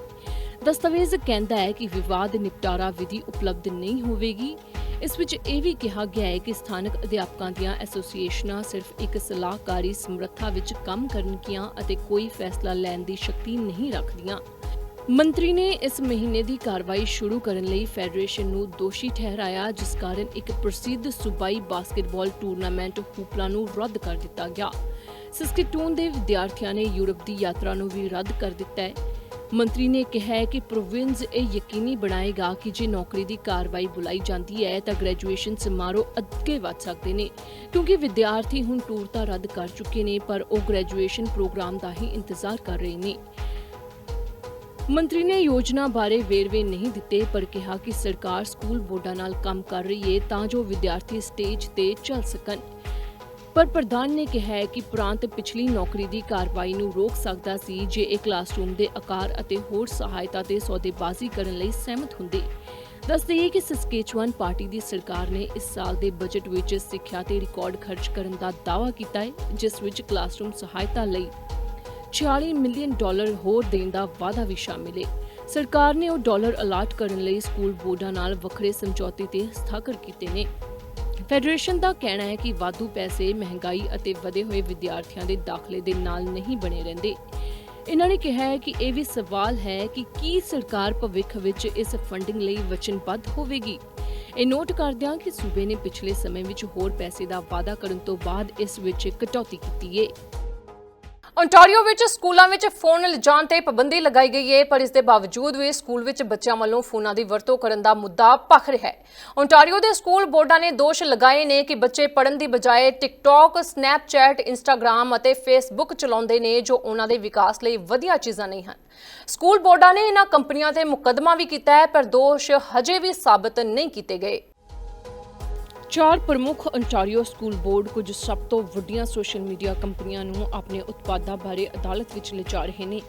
ਦਸਤਾਵੇਜ਼ ਕਹਿੰਦਾ ਹੈ ਕਿ ਵਿਵਾਦ ਨਿਪਟਾਰਾ ਵਿਧੀ ਉਪਲਬਧ ਨਹੀਂ ਹੋਵੇਗੀ। ਇਸ ਵਿੱਚ ਇਹ ਵੀ ਕਿਹਾ ਗਿਆ ਹੈ ਕਿ ਸਥਾਨਕ ਅਧਿਆਪਕਾਂ ਦੀਆਂ ਐਸੋਸੀਏਸ਼ਨਾਂ ਸਿਰਫ ਇੱਕ ਸਲਾਹਕਾਰੀ ਸਮਰੱਥਾ ਵਿੱਚ ਕੰਮ ਕਰਨਗੀਆਂ ਅਤੇ ਕੋਈ ਫੈਸਲਾ ਲੈਣ ਦੀ ਸ਼ਕਤੀ ਨਹੀਂ ਰੱਖਦੀਆਂ। ਮੰਤਰੀ ਨੇ ਇਸ ਮਹੀਨੇ ਦੀ ਕਾਰਵਾਈ ਸ਼ੁਰੂ ਕਰਨ ਲਈ ਫੈਡਰੇਸ਼ਨ ਨੂੰ ਦੋਸ਼ੀ ਠਹਿਰਾਇਆ, ਜਿਸ ਕਾਰਨ ਇੱਕ ਪ੍ਰਸਿੱਧ ਸੂਬਾਈ ਬਾਸਕਟਬਾਲ ਟੂਰਨਾਮੈਂਟ ਹੂਪਲਾ ਨੂੰ ਰੱਦ ਕਰ ਦਿੱਤਾ ਗਿਆ। ਸਿਸਕਟੂਨ ਦੇ ਵਿਦਿਆਰਥੀਆਂ ਨੇ ਯੂਰਪ ਦੀ ਯਾਤਰਾ ਨੂੰ ਵੀ ਰੱਦ ਕਰ ਦਿੱਤਾ ਹੈ। ਮੰਤਰੀ ਨੇ ਕਿਹਾ ਹੈ ਕਿ ਪ੍ਰੋਵਿੰਸ ਇਹ ਯਕੀਨੀ ਬਣਾਏਗਾ ਕਿ ਜੇ ਨੌਕਰੀ ਦੀ ਕਾਰਵਾਈ ਬੁਲਾਈ ਜਾਂਦੀ ਹੈ, ਤਾਂ ਗ੍ਰੈਜੂਏਸ਼ਨ ਸਮਾਰੋਹ ਅੱਗੇ ਵਧ ਸਕਦੇ ਨੇ, ਕਿਉਂਕਿ ਵਿਦਿਆਰਥੀ ਹੁਣ ਟੂਰ ਤਾਂ ਰੱਦ ਕਰ ਚੁੱਕੇ ਨੇ, ਪਰ ਉਹ ਗ੍ਰੈਜੂਏਸ਼ਨ ਪ੍ਰੋਗਰਾਮ ਦਾ ਹੀ ਇੰਤਜ਼ਾਰ ਕਰ ਰਹੇ ਨੇ। ਮੰਤਰੀ ਨੇ ਯੋਜਨਾ ਬਾਰੇ ਵੇਰਵੇ ਨਹੀਂ ਦਿੱਤੇ, ਪਰ ਕਿਹਾ ਕਿ ਸਰਕਾਰ ਸਕੂਲ ਬੋਰਡਾਂ ਨਾਲ ਕੰਮ ਕਰ ਰਹੀ ਹੈ ਤਾਂ ਜੋ ਵਿਦਿਆਰਥੀ ਸਟੇਜ ਤੇ ਚੱਲ ਸਕਣ। ਪਰ ਪ੍ਰਧਾਨ ਨੇ ਕਿਹਾ ਹੈ ਕਿ ਪ੍ਰਾਂਤ ਪਿਛਲੀ ਨੌਕਰੀ ਦੀ ਕਾਰਵਾਈ ਨੂੰ ਰੋਕ ਸਕਦਾ ਸੀ ਜੇ ਇਹ ਕਲਾਸਰੂਮ ਦੇ ਆਕਾਰ ਅਤੇ ਹੋਰ ਸਹਾਇਤਾ ਤੇ ਸੌਦੇਬਾਜ਼ੀ ਕਰਨ ਲਈ ਸਹਿਮਤ ਹੁੰਦੇ। ਦੱਸ ਦਈਏ ਕਿ ਸਸਕੇਚੁਆਨ ਪਾਰਟੀ ਦੀ ਸਰਕਾਰ ਨੇ ਇਸ ਸਾਲ ਦੇ ਬਜਟ ਵਿੱਚ ਸਿੱਖਿਆ ਤੇ ਰਿਕਾਰਡ ਖਰਚ ਕਰਨ ਦਾ ਦਾਅਵਾ ਕੀਤਾ ਹੈ, ਜਿਸ ਵਿੱਚ ਕਲਾਸਰੂਮ ਸਹਾਇਤਾ ਲਈ 40 ਮਿਲੀਅਨ ਡਾਲਰ ਹੋਰ ਦੇਣ ਦਾ ਵਾਅਦਾ ਵੀ ਸ਼ਾਮਿਲ ਹੈ ਸਰਕਾਰ ਨੇ ਉਹ ਡਾਲਰ ਅਲਾਟ ਕਰਨ ਲਈ ਸਕੂਲ ਬੋਰਡਾਂ ਨਾਲ ਵੱਖਰੇ ਸਮਝੌਤੇ ਤੇ ਹਸਤਾਖਰ ਕੀਤੇ ਨੇ। ਫੈਡਰੇਸ਼ਨ ਦਾ ਕਹਿਣਾ ਹੈ ਕਿ ਵਾਧੂ ਪੈਸੇ, ਮਹਿੰਗਾਈ ਅਤੇ ਵਧੇ ਹੋਏ ਵਿਦਿਆਰਥੀਆਂ ਦੇ ਦਾਖਲੇ ਦੇ ਨਾਲ ਨਹੀਂ ਬਣੇ ਰਹਿੰਦੇ। ਇਹਨਾਂ ਨੇ ਕਿਹਾ ਹੈ ਕਿ ਇਹ ਵੀ ਸਵਾਲ ਹੈ ਕਿ ਕੀ ਸਰਕਾਰ ਭਵਿੱਖ ਵਿੱਚ ਇਸ ਫੰਡਿੰਗ ਲਈ ਵਚਨਬੱਧ ਹੋਵੇਗੀ? ਇਹ ਨੋਟ ਕਰਦਿਆਂ ਕਿ ਸੂਬੇ ਨੇ ਪਿਛਲੇ ਸਮੇਂ ਵਿੱਚ ਹੋਰ ਪੈਸੇ ਦਾ ਵਾਅਦਾ ਕਰਨ ਤੋਂ ਬਾਅਦ ਇਸ ਵਿੱਚ ਕਟੌਤੀ ਕੀਤੀ ਹੈ ontario ਵਿੱਚ ਸਕੂਲਾਂ ਵਿੱਚ ਫੋਨ ਲਿਜਾਣ ਤੇ ਪਾਬੰਦੀ ਲਗਾਈ ਗਈ ਹੈ, ਪਰ ਇਸ ਦੇ ਬਾਵਜੂਦ ਵੀ ਸਕੂਲ ਵਿੱਚ ਬੱਚਿਆਂ ਵੱਲੋਂ ਫੋਨਾਂ ਦੀ ਵਰਤੋਂ ਕਰਨ ਦਾ ਮੁੱਦਾ ਭਖ ਰਿਹਾ ਹੈ। ontario ਦੇ ਸਕੂਲ ਬੋਰਡਾਂ ਨੇ ਦੋਸ਼ ਲਗਾਏ ਨੇ ਕਿ ਬੱਚੇ ਪੜ੍ਹਨ ਦੀ ਬਜਾਏ ਟਿਕਟੌਕ ਸਨੈਪਚੈਟ ਇੰਸਟਾਗ੍ਰam ਅਤੇ ਫੇਸਬੁੱਕ ਚਲਾਉਂਦੇ ਨੇ, ਜੋ ਉਹਨਾਂ ਦੇ ਵਿਕਾਸ ਲਈ ਵਧੀਆ ਚੀਜ਼ਾਂ ਨਹੀਂ ਹਨ। ਸਕੂਲ ਬੋਰਡਾਂ ਨੇ ਇਹਨਾਂ ਕੰਪਨੀਆਂ ਤੇ ਮੁਕੱਦਮਾ ਵੀ ਕੀਤਾ ਹੈ, ਪਰ ਦੋਸ਼ ਹਜੇ ਵੀ ਸਾਬਤ ਨਹੀਂ ਕੀਤੇ ਗਏ। ਚਾਰ ਪ੍ਰਮੁੱਖ ਅੰਟਾਰੀਓ ਸਕੂਲ ਬੋਰਡ ਕੁਝ ਸਭ ਤੋਂ ਵੱਡੀਆਂ ਸੋਸ਼ਲ ਮੀਡੀਆ ਕੰਪਨੀਆਂ ਨੂੰ ਆਪਣੇ ਉਤਪਾਦਾਂ ਬਾਰੇ ਅਦਾਲਤ ਵਿੱਚ ਲਿਜਾ ਰਹੇ ਨੇ।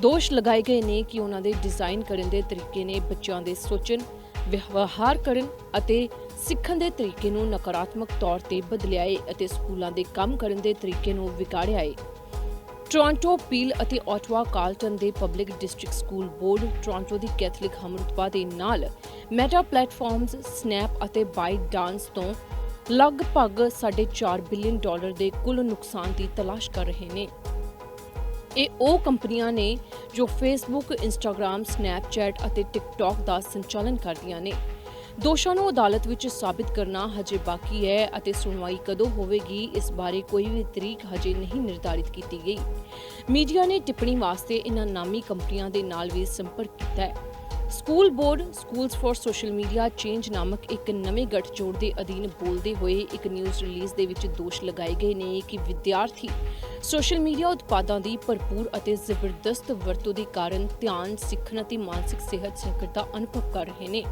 ਦੋਸ਼ ਲਗਾਏ ਗਏ ਨੇ ਕਿ ਉਹਨਾਂ ਦੇ ਡਿਜ਼ਾਈਨ ਕਰਨ ਦੇ ਤਰੀਕੇ ਨੇ ਬੱਚਿਆਂ ਦੇ ਸੋਚਣ, ਵਿਵਹਾਰ ਕਰਨ ਅਤੇ ਸਿੱਖਣ ਦੇ ਤਰੀਕੇ ਨੂੰ ਨਕਾਰਾਤਮਕ ਤੌਰ ਤੇ ਬਦਲਿਆ ਏ ਅਤੇ ਸਕੂਲਾਂ ਦੇ ਕੰਮ ਕਰਨ ਦੇ ਤਰੀਕੇ ਨੂੰ ਵਿਗਾੜਿਆ ਏ ਟੋਰਾਂਟੋ ਪੀਲ ਅਤੇ ਆਟਵਾ ਕਾਲਟਨ ਦੇ public district school board Toronto ਦੀ ਕੈਥੋਲਿਕ ਹਮਰੁਤਬਾ ਦੇ ਨਾਲ ਮੈਟਾ ਪਲੇਟਫਾਰਮਸ ਸਨੈਪ ਅਤੇ ਬਾਈਟ ਡਾਂਸ ਤੋਂ ਲਗਭਗ 4.5 ਬਿਲੀਅਨ ਡਾਲਰ ਦੇ ਕੁੱਲ ਨੁਕਸਾਨ ਦੀ ਤਲਾਸ਼ ਕਰ ਰਹੇ ਨੇ। ਇਹ ਉਹ ਕੰਪਨੀਆਂ ਨੇ ਜੋ ਫੇਸਬੁੱਕ, ਇੰਸਟਾਗ੍ਰam, ਸਨੈਪਚੈਟ ਅਤੇ ਟਿਕਟੌਕ ਦਾ ਸੰਚਾਲਨ ਕਰਦੀਆਂ ਨੇ। ਦੋਸ਼ਾਂ ਨੂੰ ਅਦਾਲਤ ਵਿੱਚ ਸਾਬਿਤ ਕਰਨਾ ਹਜੇ ਬਾਕੀ ਹੈ ਅਤੇ ਸੁਣਵਾਈ ਕਦੋਂ ਹੋਵੇਗੀ, ਇਸ ਬਾਰੇ ਕੋਈ ਵੀ ਤਰੀਕ ਹਜੇ ਨਹੀਂ ਨਿਰਧਾਰਿਤ ਕੀਤੀ ਗਈ। ਮੀਡੀਆ ਨੇ ਟਿੱਪਣੀ ਵਾਸਤੇ ਇਹਨਾਂ ਨਾਮੀ ਕੰਪਨੀਆਂ ਦੇ ਨਾਲ ਵੀ ਸੰਪਰਕ ਕੀਤਾ ਹੈ। School board schools for social media change ਨਾਮਕ ਇੱਕ ਨਵੇਂ ਗੱਠਜੋੜ ਦੇ ਅਧੀਨ ਬੋਲਦੇ ਹੋਏ ਇੱਕ ਨਿਊਜ਼ ਰਿਲੀਜ਼ ਦੇ ਵਿੱਚ ਦੋਸ਼ ਲਗਾਏ ਗਏ ਨੇ ਕਿ ਵਿਦਿਆਰਥੀ ਸੋਸ਼ਲ ਮੀਡੀਆ ਉਤਪਾਦਾਂ ਦੀ ਭਰਪੂਰ ਅਤੇ ਜ਼ਬਰਦਸਤ ਵਰਤੋਂ ਦੇ ਕਾਰਨ ਧਿਆਨ, ਸਿੱਖਣ ਅਤੇ ਮਾਨਸਿਕ ਸਿਹਤ ਸੰਕਟ ਦਾ ਅਨੁਭਵ ਕਰ ਰਹੇ ਨੇ।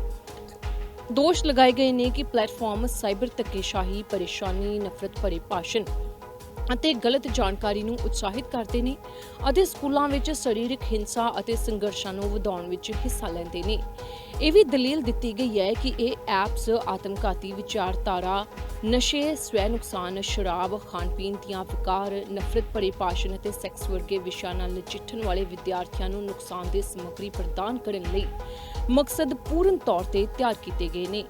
ਦੋਸ਼ ਲਗਾਏ ਗਏ ਨੇ ਕਿ ਪਲੇਟਫਾਰਮ ਸਾਈਬਰ ਧੱਕੇਸ਼ਾਹੀ ਪਰੇਸ਼ਾਨੀ ਨਫ਼ਰਤ ਭਰੇ ਭਾਸ਼ਣ ਅਤੇ ਗਲਤ ਜਾਣਕਾਰੀ ਨੂੰ ਉਤਸ਼ਾਹਿਤ ਕਰਦੇ ਨੇ ਅਤੇ ਸਕੂਲਾਂ ਵਿੱਚ ਸਰੀਰਕ ਹਿੰਸਾ ਅਤੇ ਸੰਘਰਸ਼ਾਂ ਨੂੰ ਵਧਾਉਣ ਵਿੱਚ ਹਿੱਸਾ ਲੈਂਦੇ ਨੇ। ਇਹ ਵੀ ਦਲੀਲ ਦਿੱਤੀ ਗਈ ਹੈ ਕਿ ਇਹ ਐਪਸ ਆਤਮਘਾਤੀ ਵਿਚਾਰਧਾਰਾ, ਨਸ਼ੇ, ਸਵੈ ਨੁਕਸਾਨ, ਸ਼ਰਾਬ ਖਾਣ ਪੀਣ ਦੀਆਂ ਵਿਕਾਰ, ਨਫ਼ਰਤ ਭਰੇ ਭਾਸ਼ਣ ਅਤੇ ਸੈਕਸ ਵਰਗੇ ਵਿਸ਼ਿਆਂ ਨਾਲ ਨਜਿੱਠਣ ਵਾਲੇ ਵਿਦਿਆਰਥੀਆਂ ਨੂੰ ਨੁਕਸਾਨਦੇਹ ਸਮੱਗਰੀ ਪ੍ਰਦਾਨ ਕਰਨ ਲਈ ਮਕਸਦ ਪੂਰਨ ਤੌਰ ਤੇ ਤਿਆਰ ਕੀਤੇ ਗਏ ਨੇ।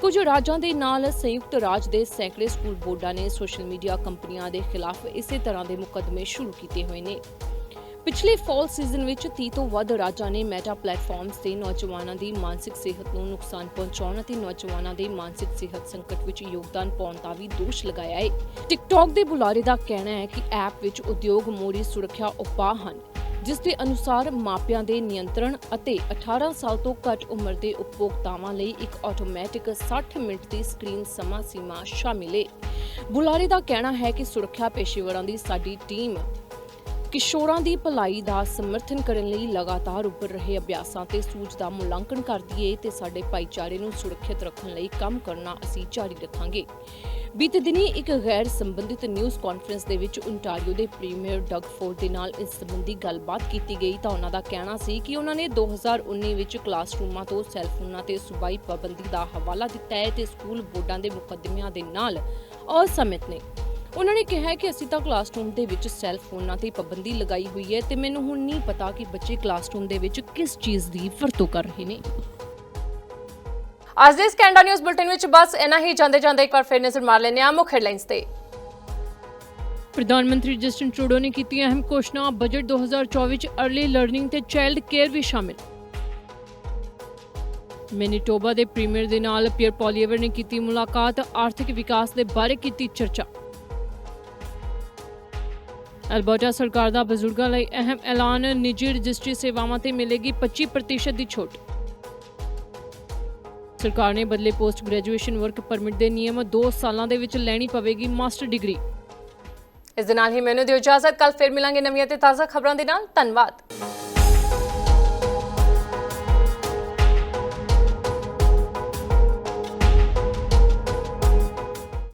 ਕੁਝ ਰਾਜਾਂ ਦੇ ਨਾਲ ਸੰਯੁਕਤ ਰਾਜ ਦੇ ਸੈਂਕੜੇ ਸਕੂਲ ਬੋਰਡਾਂ ਨੇ ਸੋਸ਼ਲ ਮੀਡੀਆ ਕੰਪਨੀਆਂ ਦੇ ਖਿਲਾਫ ਇਸੇ ਤਰ੍ਹਾਂ ਦੇ ਮੁਕੱਦਮੇ ਸ਼ੁਰੂ ਕੀਤੇ ਹੋਏ ਨੇ। ਪਿਛਲੇ ਫਾਲ ਸੀਜ਼ਨ ਵਿੱਚ 30 ਤੋਂ ਵੱਧ ਰਾਜਾਂ ਨੇ ਮੈਟਾ ਪਲੇਟਫਾਰਮਸ ਤੇ ਨੌਜਵਾਨਾਂ ਦੀ ਮਾਨਸਿਕ ਸਿਹਤ ਨੂੰ ਨੁਕਸਾਨ ਪਹੁੰਚਾਉਣ ਅਤੇ ਨੌਜਵਾਨਾਂ ਦੇ ਮਾਨਸਿਕ ਸਿਹਤ ਸੰਕਟ ਵਿੱਚ ਯੋਗਦਾਨ ਪਾਉਣ ਦਾ ਵੀ ਦੋਸ਼ ਲਗਾਇਆ ਹੈ। ਟਿਕਟੌਕ ਦੇ ਬੁਲਾਰੇ ਦਾ ਕਹਿਣਾ ਹੈ ਕਿ ਐਪ ਵਿੱਚ ਉਦਯੋਗ ਮੋੜੀ ਸੁਰੱਖਿਆ ਉਪਾਅ ਹਨ। ਜਿਸ ਦੇ ਅਨੁਸਾਰ ਮਾਪਿਆਂ ਦੇ ਨਿਯੰਤਰਣ ਅਤੇ 18 ਸਾਲ ਤੋਂ ਘੱਟ ਉਮਰ ਦੇ ਉਪਭੋਗਤਾਵਾਂ ਲਈ ਇੱਕ ਆਟੋਮੈਟਿਕ 60 ਮਿੰਟ ਦੀ ਸਕਰੀਨ ਸਮਾਂ ਸੀਮਾ ਸ਼ਾਮਿਲ ਹੈ ਬੁਲਾਰੇ ਦਾ ਕਹਿਣਾ ਹੈ ਕਿ ਸੁਰੱਖਿਆ ਪੇਸ਼ੇਵਰਾਂ ਦੀ ਸਾਡੀ ਟੀਮ ਕਿਸ਼ੋਰਾਂ ਦੀ ਭਲਾਈ ਦਾ ਸਮਰਥਨ ਕਰਨ ਲਈ ਲਗਾਤਾਰ ਉੱਭਰ ਰਹੇ ਅਭਿਆਸਾਂ ਤੇ ਸੂਝ ਦਾ ਮੁਲਾਂਕਣ ਕਰਦੀ ਏ ਤੇ ਸਾਡੇ ਭਾਈਚਾਰੇ ਨੂੰ ਸੁਰੱਖਿਅਤ ਰੱਖਣ ਲਈ ਕੰਮ ਕਰਨਾ ਅਸੀਂ ਜਾਰੀ ਰੱਖਾਂਗੇ। ਬੀਤੇ ਦਿਨੀ ਇੱਕ ਗੈਰ ਸੰਬੰਧਿਤ ਨਿਊਜ਼ ਕਾਨਫਰੰਸ ਦੇ ਵਿੱਚ ਓਨਟਾਰੀਓ ਦੇ ਪ੍ਰੀਮੀਅਰ ਡਗ ਫੋਰ ਦੇ ਨਾਲ ਇਸ ਸੰਬੰਧੀ ਗੱਲਬਾਤ ਕੀਤੀ ਗਈ ਤਾਂ ਉਹਨਾਂ ਦਾ ਕਹਿਣਾ ਸੀ ਕਿ ਉਹਨਾਂ ਨੇ 2019 ਵਿੱਚ ਕਲਾਸਰੂਮਾਂ ਤੋਂ ਸੈੱਲ ਫੋਨਾਂ ਤੇ ਸੂਬਾਈ ਪਾਬੰਦੀ ਦਾ ਹਵਾਲਾ ਦਿੱਤਾ ਹੈ ਤੇ ਸਕੂਲ ਬੋਰਡਾਂ ਦੇ ਮੁਕੱਦਮਿਆਂ ਦੇ ਨਾਲ ਅਸਮਿਤ ਨੇ। ਉਹਨਾਂ ਨੇ ਕਿਹਾ ਕਿ ਅਸੀਂ ਤਾਂ ਕਲਾਸਰੂਮ ਦੇ ਵਿੱਚ ਸੈੱਲ ਫੋਨਾਂ ਤੇ ਪਾਬੰਦੀ ਲਗਾਈ ਹੋਈ ਹੈ ਤੇ ਮੈਨੂੰ ਹੁਣ ਨਹੀਂ ਪਤਾ ਕਿ ਬੱਚੇ ਕਲਾਸਰੂਮ ਦੇ ਵਿੱਚ ਕਿਸ ਚੀਜ਼ ਦੀ ਵਰਤੋਂ ਕਰ ਰਹੇ ਨੇ। ਅੱਜ ਦੇ ਸਕੈਂਡਾ ਨਿਊਜ਼ ਬੁਲਟਨ ਵਿੱਚ ਬਸ ਇਨਾ ਹੀ। ਜਾਂਦੇ ਜਾਂਦੇ ਇੱਕ ਵਾਰ ਫਿਰ ਨਜ਼ਰ ਮਾਰ ਲੈਂਦੇ ਹਾਂ ਮੁੱਖ ਹੈਡਲਾਈਨਸ ਤੇ। ਪ੍ਰਧਾਨ ਮੰਤਰੀ ਜਸਟਿਨ ਟਰੂਡੋ ਨੇ ਕੀਤੀ ਅਹਿਮ ਘੋਸ਼ਣਾ ਬਜਟ 2024 ਵਿੱਚ ਅਰਲੀ ਲਰਨਿੰਗ ਤੇ ਚਾਈਲਡ ਕੇਅਰ ਵੀ ਸ਼ਾਮਿਲ। ਮੈਨੀਟੋਬਾ ਦੇ ਪ੍ਰੀਮੀਅਰ ਦੇ ਨਾਲ ਪੀਅਰ ਪੋਲੀਏਵਰ ਨੇ ਕੀਤੀ ਮੁਲਾਕਾਤ। ਆਰਥਿਕ ਵਿਕਾਸ ਦੇ ਬਾਰੇ ਕੀਤੀ ਚਰਚਾ। ਅਲਬਰਟਾ ਸਰਕਾਰ ਦਾ ਬਜ਼ੁਰਗਾਂ ਲਈ ਅਹਿਮ ਐਲਾਨ। ਨਿੱਜੀ ਰਜਿਸਟਰੀ ਸੇਵਾਵਾਂ ਤੇ ਮਿਲੇਗੀ 25% ਦੀ ਛੋਟ। ਸਰਕਾਰ ਨੇ ਬਦਲੇ ਪੋਸਟ ਗ੍ਰੈਜੂਏਸ਼ਨ ਵਰਕ ਪਰਮਿਟ ਦੇ ਨਿਯਮ 2 ਸਾਲਾਂ ਦੇ ਵਿੱਚ ਲੈਣੀ ਪਵੇਗੀ ਮਾਸਟਰ ਡਿਗਰੀ। ਇਸ ਦੇ ਨਾਲ ਹੀ ਮੈਨੂੰ ਦਿਓ ਇਜਾਜ਼ਤ। ਕੱਲ ਫਿਰ ਮਿਲਾਂਗੇ ਨਵੀਆਂ ਤੇ ਤਾਜ਼ਾ ਖਬਰਾਂ ਦੇ ਨਾਲ। ਧੰਨਵਾਦ।